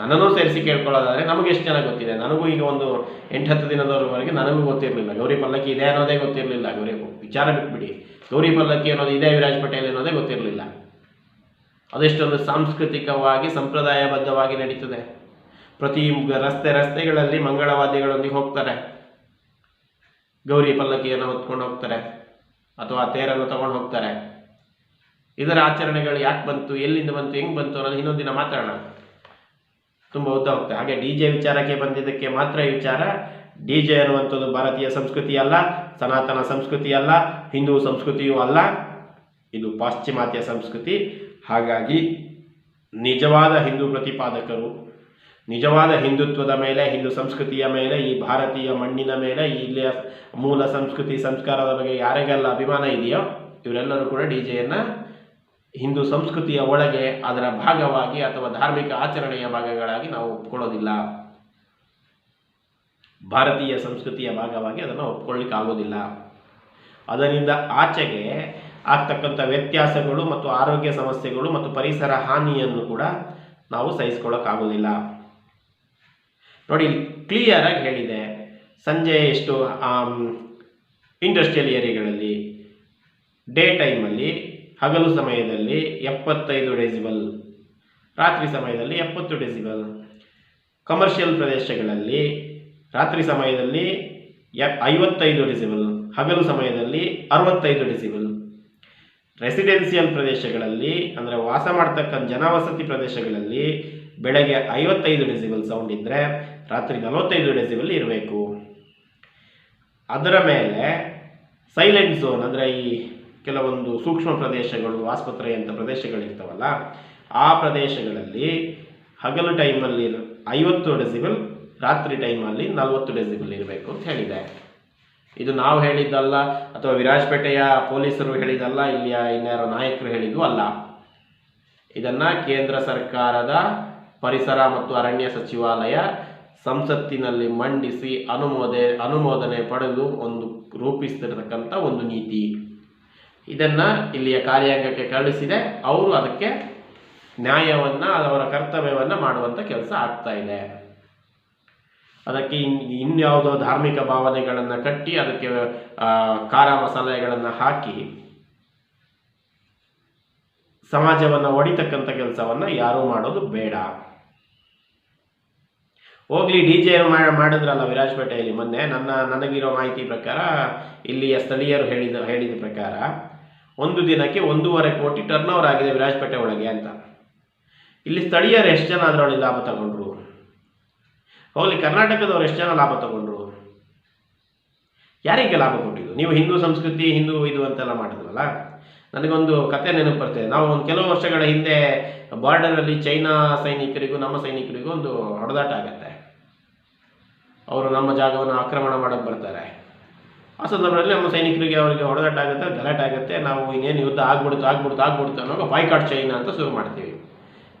ನನ್ನನ್ನು ಸೇರಿಸಿ ಕೇಳ್ಕೊಳ್ಳೋದಾದರೆ ನಮಗೆ ಎಷ್ಟು ಜನ ಗೊತ್ತಿದೆ? ನನಗೂ ಈಗ ಒಂದು ಎಂಟು ಹತ್ತು ದಿನದವರೆಗೆ ನನಗೂ ಗೊತ್ತಿರಲಿಲ್ಲ. ಗೌರಿ ಪಲ್ಲಕ್ಕಿ ಇದೆ ಅನ್ನೋದೇ ಗೊತ್ತಿರಲಿಲ್ಲ. ಗೌರಿ, ವಿಚಾರ ಬಿಟ್ಬಿಡಿ. ಗೌರಿ ಪಲ್ಲಕ್ಕಿ ಅನ್ನೋದು ವಿರಾಜ್ ಪಟೇಲ್ ಅನ್ನೋದೇ ಗೊತ್ತಿರಲಿಲ್ಲ. ಅದೆಷ್ಟೊಂದು ಸಾಂಸ್ಕೃತಿಕವಾಗಿ, ಸಂಪ್ರದಾಯಬದ್ಧವಾಗಿ ನಡೀತದೆ. ಪ್ರತಿ ರಸ್ತೆ ರಸ್ತೆಗಳಲ್ಲಿ ಮಂಗಳವಾದಿಗಳೊಂದಿಗೆ ಹೋಗ್ತಾರೆ. ಗೌರಿ ಪಲ್ಲಕ್ಕಿಯನ್ನು ಹೊತ್ಕೊಂಡು ಹೋಗ್ತಾರೆ. ಅಥವಾ ತೇರನ್ನು ತಗೊಂಡು ಹೋಗ್ತಾರೆ. ಇದರ ಆಚರಣೆಗಳು ಯಾಕೆ ಬಂತು, ಎಲ್ಲಿಂದ ಬಂತು, ಹೆಂಗೆ ಬಂತು ಅನ್ನೋದು ಇನ್ನೊಂದು ದಿನ ಮಾತಾಡೋಣ. ತುಂಬ ಉದ್ದ ಹೋಗ್ತದೆ ಹಾಗೆ ಡಿ ಜೆ ವಿಚಾರಕ್ಕೆ ಬಂದಿದ್ದಕ್ಕೆ ಮಾತ್ರ ಈ ವಿಚಾರ. ಡಿ ಜೆ ಅನ್ನುವಂಥದ್ದು ಭಾರತೀಯ ಸಂಸ್ಕೃತಿ ಅಲ್ಲ, ಸನಾತನ ಸಂಸ್ಕೃತಿ ಅಲ್ಲ, ಹಿಂದೂ ಸಂಸ್ಕೃತಿಯೂ ಅಲ್ಲ. ಇದು ಪಾಶ್ಚಿಮಾತ್ಯ ಸಂಸ್ಕೃತಿ. ಹಾಗಾಗಿ ನಿಜವಾದ ಹಿಂದೂ ಪ್ರತಿಪಾದಕರು, ನಿಜವಾದ ಹಿಂದುತ್ವದ ಮೇಲೆ, ಹಿಂದೂ ಸಂಸ್ಕೃತಿಯ ಮೇಲೆ, ಈ ಭಾರತೀಯ ಮಣ್ಣಿನ ಮೇಲೆ ಇಲ್ಲಿಯ ಮೂಲ ಸಂಸ್ಕೃತಿ ಸಂಸ್ಕಾರದ ಬಗ್ಗೆ ಯಾರಿಗೆಲ್ಲ ಅಭಿಮಾನ ಇದೆಯೋ ಇವರೆಲ್ಲರೂ ಕೂಡ ಡಿ ಜೆಯನ್ನು ಹಿಂದೂ ಸಂಸ್ಕೃತಿಯ ಒಳಗೆ ಅದರ ಭಾಗವಾಗಿ ಅಥವಾ ಧಾರ್ಮಿಕ ಆಚರಣೆಯ ಭಾಗಗಳಾಗಿ ನಾವು ಒಪ್ಕೊಳ್ಳೋದಿಲ್ಲ. ಭಾರತೀಯ ಸಂಸ್ಕೃತಿಯ ಭಾಗವಾಗಿ ಅದನ್ನು ಒಪ್ಕೊಳ್ಳಿಕ್ಕೆ ಆಗೋದಿಲ್ಲ ಅದರಿಂದ ಆಚೆಗೆ ಆಗ್ತಕ್ಕಂಥ ವ್ಯತ್ಯಾಸಗಳು ಮತ್ತು ಆರೋಗ್ಯ ಸಮಸ್ಯೆಗಳು ಮತ್ತು ಪರಿಸರ ಹಾನಿಯನ್ನು ಕೂಡ ನಾವು ಸಹಿಸ್ಕೊಳ್ಳೋಕ್ಕಾಗೋದಿಲ್ಲ. ನೋಡಿ ಕ್ಲಿಯರಾಗಿ ಹೇಳಿದೆ. ಸಂಜೆ ಎಷ್ಟು ಇಂಡಸ್ಟ್ರಿಯಲ್ ಏರಿಯಾಗಳಲ್ಲಿ, ಡೇ ಟೈಮಲ್ಲಿ ಹಗಲು ಸಮಯದಲ್ಲಿ ಎಪ್ಪತ್ತೈದು ಡೆಸಿಬಲ್, ರಾತ್ರಿ ಸಮಯದಲ್ಲಿ ಎಪ್ಪತ್ತು ಡೆಸಿಬಲ್. ಕಮರ್ಷಿಯಲ್ ಪ್ರದೇಶಗಳಲ್ಲಿ ರಾತ್ರಿ ಸಮಯದಲ್ಲಿ ಎಪ್ ಐವತ್ತೈದು ಡೆಸಿಬಲ್, ಹಗಲು ಸಮಯದಲ್ಲಿ ಅರವತ್ತೈದು ಡೆಸಿಬಲ್. ರೆಸಿಡೆನ್ಸಿಯಲ್ ಪ್ರದೇಶಗಳಲ್ಲಿ, ಅಂದರೆ ವಾಸ ಮಾಡ್ತಕ್ಕಂಥ ಜನವಸತಿ ಪ್ರದೇಶಗಳಲ್ಲಿ ಬೆಳಗ್ಗೆ ಐವತ್ತೈದು ಡೆಸಿಬಲ್ ಸೌಂಡ್ ಇದ್ದರೆ ರಾತ್ರಿ ನಲವತ್ತೈದು ಡೆಸಿಬಲ್ ಇರಬೇಕು. ಅದರ ಮೇಲೆ ಸೈಲೆಂಟ್ ಝೋನ್ ಅಂದರೆ ಈ ಕೆಲವೊಂದು ಸೂಕ್ಷ್ಮ ಪ್ರದೇಶಗಳು ಆಸ್ಪತ್ರೆಯಂಥ ಪ್ರದೇಶಗಳಿರ್ತಾವಲ್ಲ, ಆ ಪ್ರದೇಶಗಳಲ್ಲಿ ಹಗಲು ಟೈಮಲ್ಲಿ ಐವತ್ತು ಡೆಸಿಬಲ್, ರಾತ್ರಿ ಟೈಮಲ್ಲಿ ನಲವತ್ತು ಡೆಸಿಬಲ್ ಇರಬೇಕು ಅಂತ ಹೇಳಿದೆ. ಇದು ನಾವು ಹೇಳಿದ್ದಲ್ಲ ಅಥವಾ ವಿರಾಜಪೇಟೆಯ ಪೊಲೀಸರು ಹೇಳಿದ್ದಲ್ಲ ಇಲ್ಲಿಯ ಇನ್ಯಾರೋ ನಾಯಕರು ಹೇಳಿದ್ದು ಅಲ್ಲ. ಇದನ್ನು ಕೇಂದ್ರ ಸರ್ಕಾರದ ಪರಿಸರ ಮತ್ತು ಅರಣ್ಯ ಸಚಿವಾಲಯ ಸಂಸತ್ತಿನಲ್ಲಿ ಮಂಡಿಸಿ ಅನುಮೋದೆ, ಅನುಮೋದನೆ ಪಡೆದು ಒಂದು ರೂಪಿಸ್ತಿರತಕ್ಕಂಥ ಒಂದು ನೀತಿ. ಇದನ್ನು ಇಲ್ಲಿಯ ಕಾರ್ಯಾಂಗಕ್ಕೆ ಕಳಿಸಿದೆ. ಅವರು ಅದಕ್ಕೆ ನ್ಯಾಯವನ್ನು ಅವರ ಕರ್ತವ್ಯವನ್ನು ಮಾಡುವಂಥ ಕೆಲಸ ಆಗ್ತಾ ಇದೆ. ಅದಕ್ಕೆ ಇನ್, ಇನ್ಯಾವುದೋ ಧಾರ್ಮಿಕ ಭಾವನೆಗಳನ್ನು ಕಟ್ಟಿ ಅದಕ್ಕೆ ಖಾರ ಮಸಾಲೆಗಳನ್ನು ಹಾಕಿ ಸಮಾಜವನ್ನು ಒಡಿತಕ್ಕಂಥ ಕೆಲಸವನ್ನು ಯಾರೂ ಮಾಡೋದು ಬೇಡ. ಹೋಗ್ಲಿ, ಡಿ ಜೆ ಮಾಡಿದ್ರಲ್ಲ ವಿರಾಜಪೇಟೆಯಲ್ಲಿ ಮೊನ್ನೆ. ನನ್ನ, ನನಗಿರೋ ಮಾಹಿತಿ ಪ್ರಕಾರ, ಇಲ್ಲಿಯ ಸ್ಥಳೀಯರು ಹೇಳಿದ ಹೇಳಿದ ಪ್ರಕಾರ ಒಂದು ದಿನಕ್ಕೆ ಒಂದೂವರೆ ಕೋಟಿ ಟರ್ನ್ ಓವರ್ ಆಗಿದೆ ವಿರಾಜಪೇಟೆ ಒಳಗೆ ಅಂತ. ಇಲ್ಲಿ ಸ್ಥಳೀಯರು ಎಷ್ಟು ಜನ ಅದರೊಳಗೆ ಲಾಭ ತಗೊಂಡ್ರು? ಹೋಗ್ಲಿ ಕರ್ನಾಟಕದವ್ರು ಎಷ್ಟು ಜನ ಲಾಭ ತಗೊಂಡ್ರು? ಯಾರಿಗೆ ಲಾಭ ಕೊಟ್ಟಿದ್ದು? ನೀವು ಹಿಂದೂ ಸಂಸ್ಕೃತಿ, ಹಿಂದೂ ಇದು ಅಂತೆಲ್ಲ ಮಾಡಿದ್ರಲ್ಲ? ನನಗೊಂದು ಕತೆ ನೆನಪು ಬರ್ತದೆ. ನಾವು ಒಂದು ಕೆಲವು ವರ್ಷಗಳ ಹಿಂದೆ ಬಾರ್ಡರಲ್ಲಿ ಚೈನಾ ಸೈನಿಕರಿಗೂ, ನಮ್ಮ ಸೈನಿಕರಿಗೂ ಒಂದು ಹೊಡೆದಾಟ ಆಗುತ್ತೆ. ಅವರು ನಮ್ಮ ಜಾಗವನ್ನು ಆಕ್ರಮಣ ಮಾಡೋಕ್ಕೆ ಬರ್ತಾರೆ. ಆ ಸಂದರ್ಭದಲ್ಲಿ ನಮ್ಮ ಸೈನಿಕರಿಗೆ ಅವರಿಗೆ ಹೊಡೆದಾಟ ಆಗುತ್ತೆ ಗಲಾಟೆ ಆಗುತ್ತೆ ನಾವು ಇನ್ನೇನು ಯುದ್ಧ ಆಗ್ಬಿಡುತ್ತೆ ಆಗ್ಬಿಡುತ್ತೆ ಆಗ್ಬಿಡುತ್ತೆ ಅನ್ನೋ ಬಾಯ್ಕಾಟ್ ಚೈನಾ ಅಂತ ಶುರು ಮಾಡ್ತೀವಿ.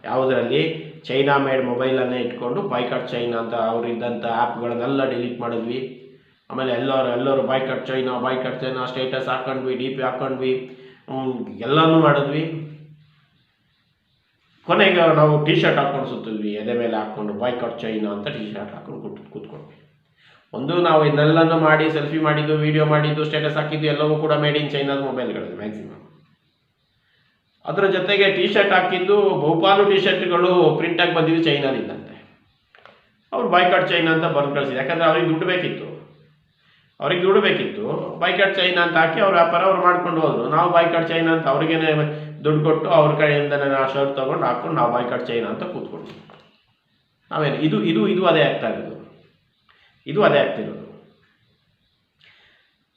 ಯಾವುದರಲ್ಲಿ? ಚೈನಾ ಮೇಡ್ ಮೊಬೈಲನ್ನೇ ಇಟ್ಕೊಂಡು ಬಾಯ್ಕಾಟ್ ಚೈನಾ ಅಂತ ಅವ್ರು ಇದ್ದಂಥ ಆ್ಯಪ್ಗಳನ್ನೆಲ್ಲ ಡಿಲೀಟ್ ಮಾಡಿದ್ವಿ. ಆಮೇಲೆ ಎಲ್ಲರೂ ಎಲ್ಲರೂ boycott China boycott China status ಹಾಕ್ಕೊಂಡ್ವಿ D P ಹಾಕ್ಕೊಂಡ್ವಿ ಎಲ್ಲನೂ ಮಾಡಿದ್ವಿ. ಕೊನೆಗೆ ನಾವು ಟಿ ಶರ್ಟ್ ಹಾಕ್ಕೊಂಡು ಸುತ್ತಿದ್ವಿ, ಎದೆ ಮೇಲೆ ಹಾಕ್ಕೊಂಡು ಬಾಯ್ಕಾಟ್ ಚೈನಾ ಅಂತ ಟಿ ಶರ್ಟ್ ಹಾಕ್ಕೊಂಡು ಕೂತ್ ಕೂತ್ಕೊಂಡ್ವಿ. ಒಂದು ನಾವು ಇದನ್ನೆಲ್ಲನೂ ಮಾಡಿ, ಸೆಲ್ಫಿ ಮಾಡಿದ್ದು, ವಿಡಿಯೋ ಮಾಡಿದ್ದು, ಸ್ಟೇಟಸ್ ಹಾಕಿದ್ದು, ಎಲ್ಲವೂ ಕೂಡ ಮೇಡ್ ಇನ್ ಚೈನಾದ ಮೊಬೈಲ್ಗಳಿದೆ ಮ್ಯಾಕ್ಸಿಮಮ್ ಅದರ ಜೊತೆಗೆ ಟಿ ಶರ್ಟ್ ಹಾಕಿದ್ದು ಬಹುಪಾಲು ಟಿ ಶರ್ಟ್ಗಳು ಪ್ರಿಂಟಾಗಿ ಬಂದಿದ್ದು ಚೈನಾದಿಂದಂತೆ ಅವ್ರು ಬಾಯ್ಕಾಟ್ ಚೈನಾ ಅಂತ ಬಂದು ಕಳಿಸಿದ್ರು. ಯಾಕಂದರೆ ಅವ್ರಿಗೆ ದುಡ್ಡು ಬೇಕಿತ್ತು. ಅವ್ರಿಗೆ ದುಡ್ಡು ಬೇಕಿತ್ತು. ಬಾಯ್ಕಾಟ್ ಚೈನಾ ಅಂತ ಹಾಕಿ ಅವ್ರ ವ್ಯಾಪಾರ ಅವ್ರು ಮಾಡ್ಕೊಂಡು ಹೋದ್ರು. ನಾವು ಬಾಯ್ಕಾಟ್ ಚೈನಾ ಅಂತ ಅವ್ರಿಗೇನೆ ದುಡ್ಡು ಕೊಟ್ಟು ಅವ್ರ ಕಡೆಯಿಂದನೇ ನಾವು ಶರ್ಟ್ ತೊಗೊಂಡು ಹಾಕ್ಕೊಂಡು ನಾವು ಬಾಯ್ಕಾಟ್ ಚೈನಾ ಅಂತ ಕೂತ್ಕೊಂಡು ನಾವೇನು, ಇದು ಇದು ಇದು ಅದೇ ಆಗ್ತಾ ಇರೋದು. ಇದು ಅದೇ ಆಗ್ತಿರೋದು.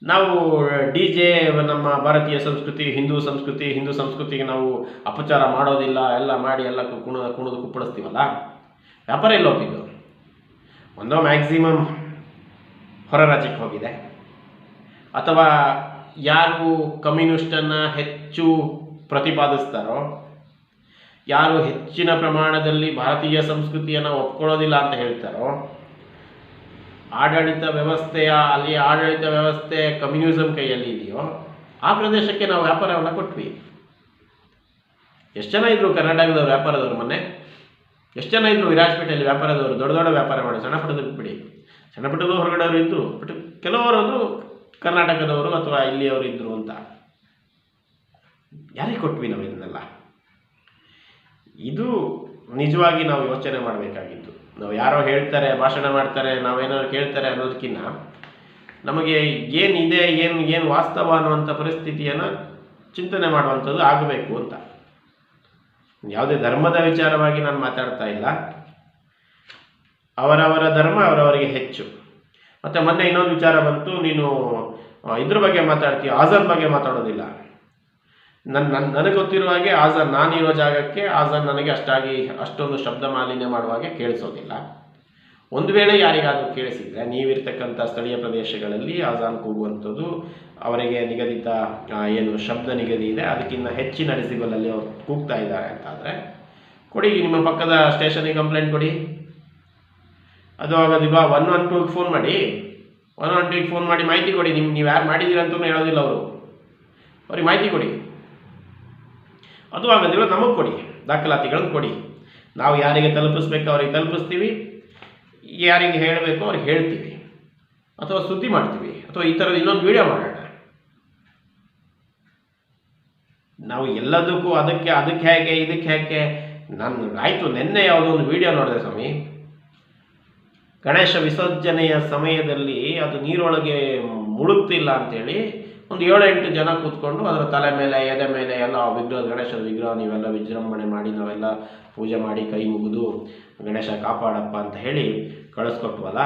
ನಾವು ಡಿ ಜೆ ನಮ್ಮ ಭಾರತೀಯ ಸಂಸ್ಕೃತಿ, ಹಿಂದೂ ಸಂಸ್ಕೃತಿ, ಹಿಂದೂ ಸಂಸ್ಕೃತಿಗೆ ನಾವು ಅಪಚಾರ ಮಾಡೋದಿಲ್ಲ, ಎಲ್ಲ ಮಾಡಿ, ಎಲ್ಲ ಕುಣ, ಕುಣಿದು ಕುಪ್ಪಳಿಸ್ತೀವಲ್ಲ? ವ್ಯಾಪಾರ ಎಲ್ಲ ಹೋಗಿದ್ದು? ಒಂದೋ ಮ್ಯಾಕ್ಸಿಮಮ್ ಹೊರ ರಾಜ್ಯಕ್ಕೆ ಹೋಗಿದೆ. ಅಥವಾ ಯಾರು ಕಮ್ಯುನಿಸ್ಟನ್ನು ಹೆಚ್ಚು ಪ್ರತಿಪಾದಿಸ್ತಾರೋ, ಯಾರು ಹೆಚ್ಚಿನ ಪ್ರಮಾಣದಲ್ಲಿ ಭಾರತೀಯ ಸಂಸ್ಕೃತಿಯನ್ನು ಒಪ್ಕೊಳ್ಳೋದಿಲ್ಲ ಅಂತ ಹೇಳ್ತಾರೋ ಆಡಳಿತ ವ್ಯವಸ್ಥೆಯ, ಅಲ್ಲಿ ಆಡಳಿತ ವ್ಯವಸ್ಥೆ ಕಮ್ಯುನಿಸಮ್ ಕೈಯಲ್ಲಿ ಇದೆಯೋ, ಆ ಪ್ರದೇಶಕ್ಕೆ ನಾವು ವ್ಯಾಪಾರವನ್ನು ಕೊಟ್ವಿ. ಎಷ್ಟು ಜನ ಇದ್ರು ಕರ್ನಾಟಕದವ್ರು ವ್ಯಾಪಾರದವ್ರು ಮೊನ್ನೆ? ಎಷ್ಟು ಜನ ಇದ್ರು ವಿರಾಜಪೇಟೆಯಲ್ಲಿ ವ್ಯಾಪಾರದವರು? ದೊಡ್ಡ ದೊಡ್ಡ ವ್ಯಾಪಾರ ಮಾಡಿ, ಸಣ್ಣ ಪುಟ್ಟದ ಬಿಡಿ. ಸಣ್ಣ ಪುಟ್ಟದ ಹೊರಗಡೆಯವರು ಇದ್ದರು ಬಟ್ ಕೆಲವರದು ಕರ್ನಾಟಕದವರು ಅಥವಾ ಇಲ್ಲಿಯವರು ಇದ್ದರು ಅಂತ. ಯಾರಿಗೆ ಕೊಟ್ವಿ ನಾವು ಇದನ್ನೆಲ್ಲ? ಇದು ನಿಜವಾಗಿ ನಾವು ಯೋಚನೆ ಮಾಡಬೇಕಾಗಿತ್ತು ನಾವು ಯಾರೋ ಹೇಳ್ತಾರೆ, ಭಾಷಣ ಮಾಡ್ತಾರೆ, ನಾವೇನಾದ್ರು ಕೇಳ್ತಾರೆ ಅನ್ನೋದಕ್ಕಿಂತ ನಮಗೆ ಏನಿದೆ, ಏನು ಏನು ವಾಸ್ತವ ಅನ್ನುವಂಥ ಪರಿಸ್ಥಿತಿಯನ್ನು ಚಿಂತನೆ ಮಾಡುವಂಥದ್ದು ಆಗಬೇಕು ಅಂತ. ಯಾವುದೇ ಧರ್ಮದ ವಿಚಾರವಾಗಿ ನಾನು ಮಾತಾಡ್ತಾ ಇಲ್ಲ. ಅವರವರ ಧರ್ಮ ಅವರವರಿಗೆ ಹೆಚ್ಚು. ಮತ್ತು ಮೊನ್ನೆ ಇನ್ನೊಂದು ವಿಚಾರ ಬಂತು, ನೀನು ಇದ್ರ ಬಗ್ಗೆ ಮಾತಾಡ್ತೀಯ, ಆಜಾದ್ ಬಗ್ಗೆ ಮಾತಾಡೋದಿಲ್ಲ. ನನ್ನ ನನ್ನ ನನಗೆ ಗೊತ್ತಿರುವ ಹಾಗೆ ಆಜಾನ್ ನಾನಿರೋ ಜಾಗಕ್ಕೆ ಆಜಾನ್ ನನಗೆ ಅಷ್ಟಾಗಿ ಅಷ್ಟೊಂದು ಶಬ್ದ ಮಾಲಿನ್ಯ ಮಾಡುವ ಹಾಗೆ ಕೇಳಿಸೋದಿಲ್ಲ. ಒಂದು ವೇಳೆ ಯಾರಿಗಾದರೂ ಕೇಳಿಸಿದ್ರೆ ನೀವಿರ್ತಕ್ಕಂಥ ಸ್ಥಳೀಯ ಪ್ರದೇಶಗಳಲ್ಲಿ ಆಜಾನ್ ಕೂಗುವಂಥದ್ದು ಅವರಿಗೆ ನಿಗದಿತ ಏನು ಶಬ್ದ ನಿಗದಿ ಇದೆ ಅದಕ್ಕಿಂತ ಹೆಚ್ಚಿನ ಡೆಸಿಬಲಲ್ಲಿ ಅವ್ರು ಕೂಗ್ತಾ ಇದ್ದಾರೆ ಅಂತಾದರೆ, ಕೊಡಿ, ನಿಮ್ಮ ಪಕ್ಕದ ಸ್ಟೇಷನಿಗೆ ಕಂಪ್ಲೇಂಟ್ ಕೊಡಿ. ಅದು ಆಗೋದಿಲ್ಲ ಒನ್ ಒನ್ ಟೂಗೆ ಫೋನ್ ಮಾಡಿ. ಒನ್ ಒನ್ ಟೂಗೆ ಫೋನ್ ಮಾಡಿ ಮಾಹಿತಿ ಕೊಡಿ ನಿಮ್ಗೆ ನೀವು ಯಾರು ಮಾಡಿದ್ದೀರ ಅಂತಲೂ ಹೇಳೋದಿಲ್ಲ ಅವರು. ಅವ್ರಿಗೆ ಮಾಹಿತಿ ಕೊಡಿ. ಅದು ಆಗೋದಿಲ್ಲ ನಮಗೆ ಕೊಡಿ, ದಾಖಲಾತಿಗಳನ್ನು ಕೊಡಿ. ನಾವು ಯಾರಿಗೆ ತಲುಪಿಸ್ಬೇಕು ಅವರಿಗೆ ತಲುಪಿಸ್ತೀವಿ, ಯಾರಿಗೆ ಹೇಳಬೇಕು ಅವ್ರಿಗೆ ಹೇಳ್ತೀವಿ, ಅಥವಾ ಸುದ್ದಿ ಮಾಡ್ತೀವಿ, ಅಥವಾ ಈ ಥರದ ಇನ್ನೊಂದು ವಿಡಿಯೋ ಮಾಡೋಣ. ನಾವು ಎಲ್ಲದಕ್ಕೂ ಅದಕ್ಕೆ ಅದಕ್ಕೆ ಹೇಗೆ, ಇದಕ್ಕೆ ಹೇಗೆ, ನಾನು, ಆಯಿತು, ನಿನ್ನೆ ಯಾವುದೋ ಒಂದು ವಿಡಿಯೋ ನೋಡಿದೆ ಸ್ವಾಮಿ. ಗಣೇಶ ವಿಸರ್ಜನೆಯ ಸಮಯದಲ್ಲಿ ಅದು ನೀರೊಳಗೆ ಮುಳುಗ್ತಿಲ್ಲ ಅಂತೇಳಿ ಒಂದು ಏಳು ಎಂಟು ಜನ ಕೂತ್ಕೊಂಡು ಅದರ ತಲೆ ಮೇಲೆ, ಎದೆ ಮೇಲೆ ಎಲ್ಲ ವಿಗ್ರಹ, ಗಣೇಶನ ವಿಗ್ರಹ, ನೀವೆಲ್ಲ ವಿಜೃಂಭಣೆ ಮಾಡಿ, ನಾವೆಲ್ಲ ಪೂಜೆ ಮಾಡಿ ಕೈ ಮುಗಿದು ಗಣೇಶ ಕಾಪಾಡಪ್ಪ ಅಂತ ಹೇಳಿ ಕಳಿಸ್ಕೊಟ್ವಲ್ಲ?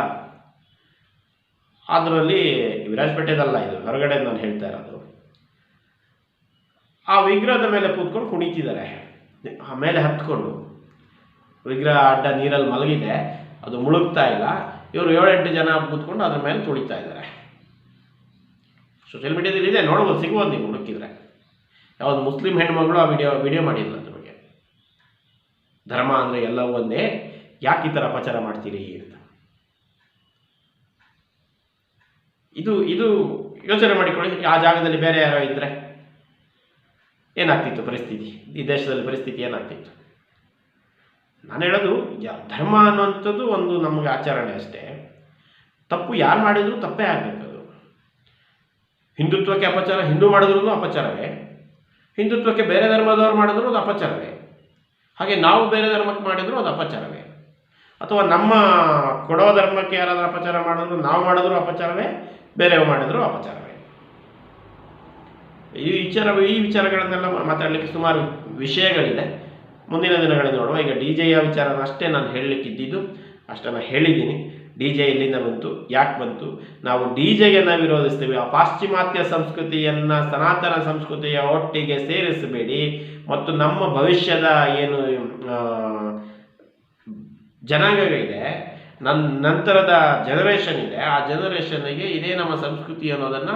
ಅದರಲ್ಲಿ ವಿರಾಜಪೇಟೆದಲ್ಲ ಇದು ಹೊರಗಡೆ ನಾನು ಹೇಳ್ತಾ ಇರೋದು. ಆ ವಿಗ್ರಹದ ಮೇಲೆ ಕೂತ್ಕೊಂಡು ಕುಣಿತಿದ್ದಾರೆ. ಆ ಮೇಲೆ ಹತ್ಕೊಂಡು. ವಿಗ್ರಹ ಅಡ್ಡ ನೀರಲ್ಲಿ ಮಲಗಿದೆ, ಅದು ಮುಳುಗ್ತಾ ಇಲ್ಲ. ಇವರು ಏಳೆಂಟು ಜನ ಕೂತ್ಕೊಂಡು ಅದ್ರ ಮೇಲೆ ತುಳಿತಾ ಇದ್ದಾರೆ. ಸೋಷಿಯಲ್ ಮೀಡಿಯಾದಲ್ಲಿ ಇದೆ ನೋಡ್ಬೋದು, ಸಿಗ್ಬೋದು ನೀವು ಹುಡುಕಿದ್ರೆ. ಯಾವುದು ಮುಸ್ಲಿಂ ಹೆಣ್ಮಗಳು ಆ ವಿಡಿಯೋ ವಿಡಿಯೋ ಮಾಡಿಲ್ಲ ಬಗ್ಗೆ ಧರ್ಮ ಅಂದರೆ ಎಲ್ಲ ಒಂದೇ, ಯಾಕೆ ಈ ಥರ ಅಪಚಾರ ಮಾಡ್ತೀರಿ ಅಂತ. ಇದು ಇದು ಯೋಚನೆ ಮಾಡಿಕೊಳ್ಳಿ, ಆ ಜಾಗದಲ್ಲಿ ಬೇರೆ ಯಾರೋ ಇದ್ದರೆ ಏನಾಗ್ತಿತ್ತು ಪರಿಸ್ಥಿತಿ? ಈ ದೇಶದಲ್ಲಿ ಪರಿಸ್ಥಿತಿ ಏನಾಗ್ತಿತ್ತು? ನಾನು ಹೇಳೋದು ಧರ್ಮ ಅನ್ನುವಂಥದ್ದು ಒಂದು ನಮಗೆ ಆಚರಣೆ ಅಷ್ಟೇ. ತಪ್ಪು ಯಾರು ಮಾಡಿದ್ರು ತಪ್ಪೇ ಆಗಬೇಕದು ಹಿಂದುತ್ವಕ್ಕೆ ಅಪಚಾರ, ಹಿಂದೂ ಮಾಡಿದ್ರು ಅಪಚಾರವೇ. ಹಿಂದುತ್ವಕ್ಕೆ ಬೇರೆ ಧರ್ಮದವ್ರು ಮಾಡಿದ್ರು ಅದು ಅಪಚಾರವೇ. ಹಾಗೆ ನಾವು ಬೇರೆ ಧರ್ಮಕ್ಕೆ ಮಾಡಿದ್ರು ಅದು ಅಪಚಾರವೇ. ಅಥವಾ ನಮ್ಮ ಕೊಡೋ ಧರ್ಮಕ್ಕೆ ಯಾರಾದರೂ ಅಪಚಾರ ಮಾಡಿದ್ರು, ನಾವು ಮಾಡಿದ್ರು ಅಪಚಾರವೇ, ಬೇರೆಯವ್ರು ಮಾಡಿದ್ರು ಅಪಚಾರವೇ. ಈ ವಿಚಾರ, ಈ ವಿಚಾರಗಳನ್ನೆಲ್ಲ ಮಾತಾಡಲಿಕ್ಕೆ ಸುಮಾರು ವಿಷಯಗಳಿದೆ. ಮುಂದಿನ ದಿನಗಳಲ್ಲಿ ನೋಡುವ. ಈಗ ಡಿ ಜೆಯ ವಿಚಾರನ ಅಷ್ಟೇ ನಾನು ಹೇಳಲಿಕ್ಕಿದ್ದಿದ್ದು, ಅಷ್ಟನ್ನು ಹೇಳಿದ್ದೀನಿ. ಡಿ ಜೆ ಎಲ್ಲಿಂದ ಬಂತು, ಯಾಕೆ ಬಂತು? ನಾವು ಡಿ ಜೆಯನ್ನು ವಿರೋಧಿಸ್ತೀವಿ. ಆ ಪಾಶ್ಚಿಮಾತ್ಯ ಸಂಸ್ಕೃತಿಯನ್ನು, ಸನಾತನ ಸಂಸ್ಕೃತಿಯ ಒಟ್ಟಿಗೆ ಸೇರಿಸಬೇಡಿ. ಮತ್ತು ನಮ್ಮ ಭವಿಷ್ಯದ ಏನು ಜನಾಂಗಗಳಿದೆ ನನ್ನ ನಂತರದ ಜನರೇಷನ್ ಇದೆ. ಆ ಜನರೇಷನ್ಗೆ ಇದೇ ನಮ್ಮ ಸಂಸ್ಕೃತಿ ಅನ್ನೋದನ್ನು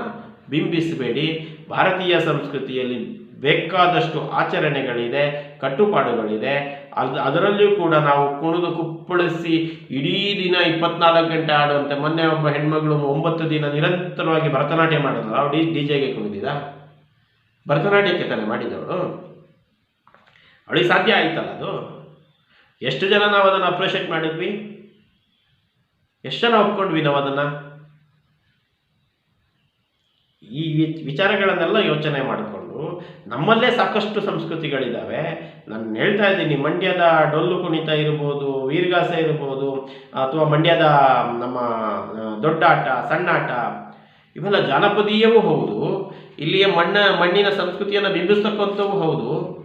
ಬಿಂಬಿಸಬೇಡಿ. ಭಾರತೀಯ ಸಂಸ್ಕೃತಿಯಲ್ಲಿ ಬೇಕಾದಷ್ಟು ಆಚರಣೆಗಳಿದೆ. ಕಟ್ಟುಪಾಡುಗಳಿದೆ. ಅದು, ಅದರಲ್ಲಿಯೂ ಕೂಡ ನಾವು ಕುಣಿದು ಕುಪ್ಪಳಿಸಿ ಇಡೀ ದಿನ ಇಪ್ಪತ್ನಾಲ್ಕು ಗಂಟೆ ಆಡುವಂತೆ ಮೊನ್ನೆ ಒಬ್ಬ ಹೆಣ್ಮಗಳು ಒಂಬತ್ತು ದಿನ ನಿರಂತರವಾಗಿ ಭರತನಾಟ್ಯ ಮಾಡಿದ್ರು ಅವಳು ಡಿ ಡಿ ಜೆಗೆ ಕುಣಿದಿದ ಭರತನಾಟ್ಯಕ್ಕೆ ತಾನೆ ಮಾಡಿದವಳು. ಅವಳಿಗೆ ಸಾಧ್ಯ ಆಯ್ತಲ್ಲ ಅದು? ಎಷ್ಟು ಜನ ನಾವು ಅದನ್ನು ಅಪ್ರಿಷಿಯೇಟ್ ಮಾಡಿದ್ವಿ? ಎಷ್ಟು ಜನ ಒಪ್ಕೊಂಡ್ವಿ ನಾವು ಅದನ್ನು ಈ ವಿಚಾರಗಳನ್ನೆಲ್ಲ ಯೋಚನೆ ಮಾಡಿಕೊಂಡು ನಮ್ಮಲ್ಲೇ ಸಾಕಷ್ಟು ಸಂಸ್ಕೃತಿಗಳಿದ್ದಾವೆ ನಾನು ಹೇಳ್ತಾ ಇದ್ದೀನಿ, ಮಂಡ್ಯದ ಡೊಲ್ಲು ಕುಣಿತ ಇರ್ಬೋದು, ವೀರ್ಗಾಸ ಇರ್ಬೋದು, ಅಥವಾ ಮಂಡ್ಯದ ನಮ್ಮ ದೊಡ್ಡಾಟ ದೊಡ್ಡ ಆಟ, ಸಣ್ಣ ಆಟ, ಇವೆಲ್ಲ ಜಾನಪದೀಯವೂ ಹೌದು. ಇಲ್ಲಿಯ ಮಣ್ಣ, ಮಣ್ಣಿನ ಸಂಸ್ಕೃತಿಯನ್ನು ಬಿಂಬಿಸ್ತಕ್ಕಂಥವು ಹೌದು.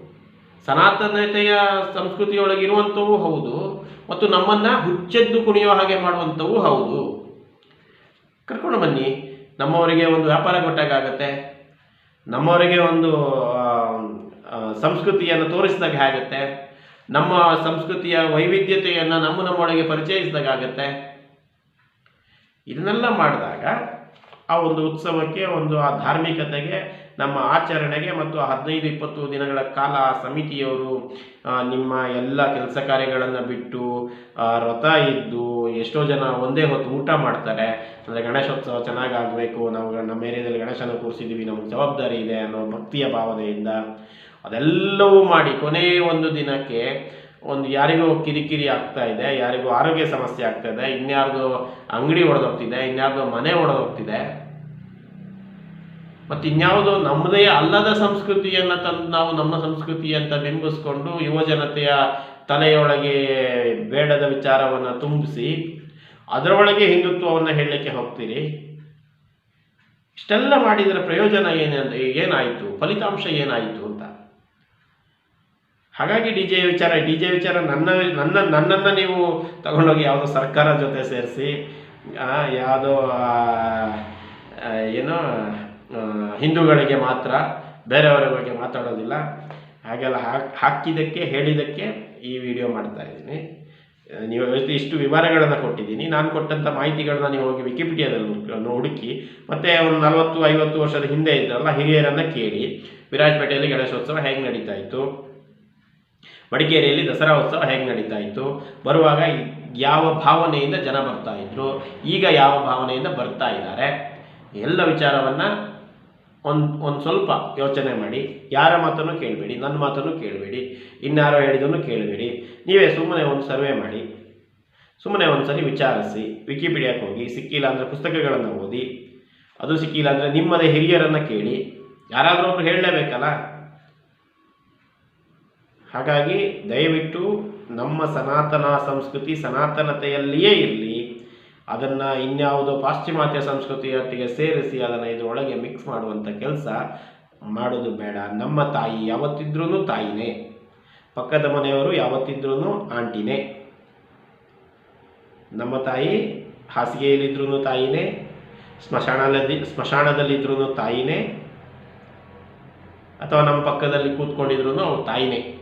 ಸನಾತನತೆಯ ಸಂಸ್ಕೃತಿಯೊಳಗಿರುವಂಥವೂ ಹೌದು. ಮತ್ತು ನಮ್ಮನ್ನು ಹುಚ್ಚೆದ್ದು ಕುಣಿಯೋ ಹಾಗೆ ಮಾಡುವಂಥವೂ ಹೌದು. ಕರ್ಕೊಂಡು ಬನ್ನಿ. ನಮ್ಮವರಿಗೆ ಒಂದು ವ್ಯಾಪಾರ ಕೊಟ್ಟಾಗತ್ತೆ ನಮ್ಮವರಿಗೆ ಒಂದು ಸಂಸ್ಕೃತಿಯನ್ನು ತೋರಿಸಿದಾಗ ಆಗುತ್ತೆ. ನಮ್ಮ ಸಂಸ್ಕೃತಿಯ ವೈವಿಧ್ಯತೆಯನ್ನು ನಮ್ಮ ನಮ್ಮೊಳಗೆ ಪರಿಚಯಿಸಿದಾಗ ಆಗುತ್ತೆ. ಇದನ್ನೆಲ್ಲ ಮಾಡಿದಾಗ ಆ ಒಂದು ಉತ್ಸವಕ್ಕೆ, ಒಂದು ಆ ಧಾರ್ಮಿಕತೆಗೆ, ನಮ್ಮ ಆಚರಣೆಗೆ ಮತ್ತು ಹದಿನೈದು, ಇಪ್ಪತ್ತು ದಿನಗಳ ಕಾಲ ಸಮಿತಿಯವರು ನಿಮ್ಮ ಎಲ್ಲ ಕೆಲಸ ಕಾರ್ಯಗಳನ್ನು ಬಿಟ್ಟು ವ್ರತ ಇದ್ದು ಎಷ್ಟೋ ಜನ ಒಂದೇ ಹೊತ್ತು ಊಟ ಮಾಡ್ತಾರೆ. ಅಂದರೆ ಗಣೇಶೋತ್ಸವ ಚೆನ್ನಾಗಿ ಆಗಬೇಕು ನಾವು ನಮ್ಮ ಏರಿಯಾದಲ್ಲಿ ಗಣೇಶನ ಕೂರಿಸಿದ್ದೀವಿ, ನಮಗೆ ಜವಾಬ್ದಾರಿ ಇದೆ ಅನ್ನೋ ಭಕ್ತಿಯ ಭಾವನೆಯಿಂದ ಅದೆಲ್ಲವೂ ಮಾಡಿ ಕೊನೆಯ ಒಂದು ದಿನಕ್ಕೆ ಒಂದು ಯಾರಿಗೋ ಕಿರಿಕಿರಿ ಆಗ್ತಾ ಇದೆ, ಯಾರಿಗೋ ಆರೋಗ್ಯ ಸಮಸ್ಯೆ ಆಗ್ತಾ ಇದೆ, ಇನ್ಯಾರ್ದು ಅಂಗಡಿ ಒಡೆದೋಗ್ತಿದೆ, ಇನ್ಯಾರ್ದು ಮನೆ ಒಡೆದೋಗ್ತಿದೆ. ಮತ್ತು ಇನ್ಯಾವುದೋ ನಮ್ಮದೇ ಅಲ್ಲದ ಸಂಸ್ಕೃತಿಯನ್ನು ತಂದು ನಾವು ನಮ್ಮ ಸಂಸ್ಕೃತಿ ಅಂತ ಬಿಂಬಿಸ್ಕೊಂಡು ಯುವ ಜನತೆಯ ತಲೆಯೊಳಗೆ ಬೇಡದ ವಿಚಾರವನ್ನು ತುಂಬಿಸಿ, ಅದರೊಳಗೆ ಹಿಂದುತ್ವವನ್ನು ಹೇಳಲಿಕ್ಕೆ ಹೋಗ್ತೀರಿ? ಇಷ್ಟೆಲ್ಲ ಮಾಡಿದರೆ ಪ್ರಯೋಜನ ಏನ, ಏನಾಯಿತು? ಫಲಿತಾಂಶ ಏನಾಯಿತು? ಹಾಗಾಗಿ ಡಿ ಜೆ ವಿಚಾರ, ಡಿ ಜೆ ವಿಚಾರ ನನ್ನ ನನ್ನ, ನನ್ನನ್ನು ನೀವು ತಗೊಂಡೋಗಿ ಯಾವುದೋ ಸರ್ಕಾರ ಜೊತೆ ಸೇರಿಸಿ ಯಾವುದೋ ಏನೋ ಹಿಂದೂಗಳಿಗೆ ಮಾತ್ರ, ಬೇರೆಯವರ ಬಗ್ಗೆ ಮಾತಾಡೋದಿಲ್ಲ. ಹಾಗೆಲ್ಲ ಹಾಕ್ ಹಾಕಿದ್ದಕ್ಕೆ, ಹೇಳಿದ್ದಕ್ಕೆ ಈ ವಿಡಿಯೋ ಮಾಡ್ತಾ ಇದ್ದೀನಿ. ನೀವು ಇಷ್ಟು ವಿವರಗಳನ್ನು ಕೊಟ್ಟಿದ್ದೀನಿ. ನಾನು ಕೊಟ್ಟಂಥ ಮಾಹಿತಿಗಳನ್ನ ನೀವು ಹೋಗಿ ವಿಕಿಪೀಡಿಯಾದಲ್ಲಿ ಹುಡುಕಿ, ಮತ್ತು ಒಂದು ನಲವತ್ತು, ಐವತ್ತು ವರ್ಷದ ಹಿಂದೆ ಇದ್ದಲ್ಲ ಹಿರಿಯರನ್ನು ಕೇಳಿ. ವಿರಾಜಪೇಟೆಯಲ್ಲಿ ಗಣೇಶೋತ್ಸವ ಹೇಗೆ ನಡೀತಾ ಇತ್ತು? ಮಡಿಕೇರಿಯಲ್ಲಿ ದಸರಾ ಉತ್ಸವ ಹೇಗೆ ನಡೀತಾ ಇತ್ತು ಬರುವಾಗ ಯಾವ ಭಾವನೆಯಿಂದ ಜನ ಬರ್ತಾ ಇದ್ರು ಈಗ ಯಾವ ಭಾವನೆಯಿಂದ ಬರ್ತಾ ಇದ್ದಾರೆ ಎಲ್ಲ ವಿಚಾರವನ್ನು ಒಂದು ಒಂದು ಸ್ವಲ್ಪ ಯೋಚನೆ ಮಾಡಿ. ಯಾರ ಮಾತನ್ನು ಕೇಳಬೇಡಿ ನನ್ನ ಮಾತನ್ನು ಕೇಳಬೇಡಿ. ಇನ್ಯಾರೋ ಹೇಳಿದನ್ನು ಕೇಳಬೇಡಿ. ನೀವೇ ಸುಮ್ಮನೆ ಒಂದು ಸರ್ವೆ ಮಾಡಿ. ಸುಮ್ಮನೆ ಒಂದು ಸರಿ ವಿಚಾರಿಸಿ. ವಿಕಿಪೀಡಿಯಾಕ್ಕೆ ಹೋಗಿ, ಸಿಕ್ಕಿಲ್ಲ ಅಂದರೆ ಪುಸ್ತಕಗಳನ್ನು ಓದಿ. ಅದು ಸಿಕ್ಕಿಲ್ಲ ಅಂದರೆ ನಿಮ್ಮದೇ ಹಿರಿಯರನ್ನು ಕೇಳಿ. ಯಾರಾದರೂ ಒಬ್ರು ಹೇಳಲೇಬೇಕಲ್ಲ? ಹಾಗಾಗಿ ದಯವಿಟ್ಟು ನಮ್ಮ ಸನಾತನ ಸಂಸ್ಕೃತಿ ಸನಾತನತೆಯಲ್ಲಿಯೇ ಇರಲಿ, ಅದನ್ನು ಇನ್ಯಾವುದೋ ಪಾಶ್ಚಿಮಾತ್ಯ ಸಂಸ್ಕೃತಿಯೊಟ್ಟಿಗೆ ಸೇರಿಸಿ, ಅದನ್ನು ಇದರೊಳಗೆ ಮಿಕ್ಸ್ ಮಾಡುವಂಥ ಕೆಲಸ ಮಾಡೋದು ಬೇಡ. ನಮ್ಮ ತಾಯಿ ಯಾವತ್ತಿದ್ರೂ ತಾಯಿನೇ, ಪಕ್ಕದ ಮನೆಯವರು ಯಾವತ್ತಿದ್ರೂ ಆಂಟಿನೇ. ನಮ್ಮ ತಾಯಿ ಹಾಸಿಗೆಯಲ್ಲಿದ್ರೂ ತಾಯಿನೇ, ಸ್ಮಶಾನದಲ್ಲಿ ಸ್ಮಶಾನದಲ್ಲಿದ್ರೂ ತಾಯಿನೇ, ಅಥವಾ ನಮ್ಮ ಪಕ್ಕದಲ್ಲಿ ಕೂತ್ಕೊಂಡಿದ್ರು ಅವ್ರ ತಾಯಿನೇ.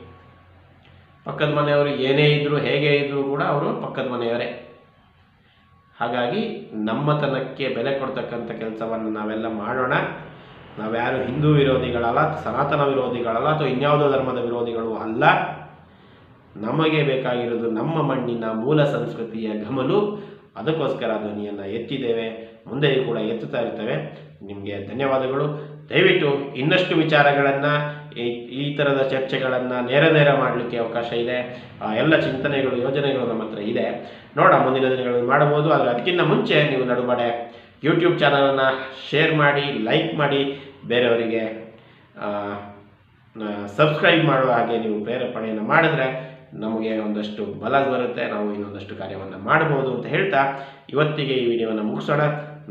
ಪಕ್ಕದ ಮನೆಯವರು ಏನೇ ಇದ್ದರೂ ಹೇಗೆ ಇದ್ದರೂ ಕೂಡ ಅವರು ಪಕ್ಕದ ಮನೆಯವರೇ. ಹಾಗಾಗಿ ನಮ್ಮತನಕ್ಕೆ ಬೆಲೆ ಕೊಡ್ತಕ್ಕಂಥ ಕೆಲಸವನ್ನು ನಾವೆಲ್ಲ ಮಾಡೋಣ. ನಾವ್ಯಾರು ಹಿಂದೂ ವಿರೋಧಿಗಳಲ್ಲ, ಸನಾತನ ವಿರೋಧಿಗಳಲ್ಲ, ಅಥವಾ ಇನ್ಯಾವುದೋ ಧರ್ಮದ ವಿರೋಧಿಗಳು ಅಲ್ಲ. ನಮಗೆ ಬೇಕಾಗಿರೋದು ನಮ್ಮ ಮಣ್ಣಿನ ಮೂಲ ಸಂಸ್ಕೃತಿಯ ಘಮಲು. ಅದಕ್ಕೋಸ್ಕರ ಧ್ವನಿಯನ್ನು ಎತ್ತಿದ್ದೇವೆ. ಮುಂದೆಯೂ ಕೂಡ ಎತ್ತುತ್ತಾ ಇರ್ತೇವೆ. ನಿಮಗೆ ಧನ್ಯವಾದಗಳು. ದಯವಿಟ್ಟು ಇನ್ನಷ್ಟು ವಿಚಾರಗಳನ್ನು ಈ ಈ ಥರದ ಚರ್ಚೆಗಳನ್ನು ನೇರ ನೇರ ಮಾಡಲಿಕ್ಕೆ ಅವಕಾಶ ಇದೆ. ಎಲ್ಲ ಚಿಂತನೆಗಳು, ಯೋಜನೆಗಳು ನಮ್ಮ ಹತ್ರ ಇದೆ. ನೋಡ, ಮುಂದಿನ ದಿನಗಳನ್ನು ಮಾಡಬಹುದು. ಆದರೆ ಅದಕ್ಕಿಂತ ಮುಂಚೆ ನೀವು ನಡುಬಡೆ ಯೂಟ್ಯೂಬ್ ಚಾನಲನ್ನು ಶೇರ್ ಮಾಡಿ, ಲೈಕ್ ಮಾಡಿ, ಬೇರೆಯವರಿಗೆ ಸಬ್ಸ್ಕ್ರೈಬ್ ಮಾಡುವ ಹಾಗೆ ನೀವು ಪ್ರೇರೇಪಣೆಯನ್ನು ಮಾಡಿದ್ರೆ ನಮಗೆ ಒಂದಷ್ಟು ಬಲ ಬರುತ್ತೆ. ನಾವು ಇನ್ನೊಂದಷ್ಟು ಕಾರ್ಯವನ್ನು ಮಾಡಬಹುದು ಅಂತ ಹೇಳ್ತಾ ಇವತ್ತಿಗೆ ಈ ವಿಡಿಯೋವನ್ನು ಮುಗಿಸೋಣ.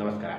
ನಮಸ್ಕಾರ.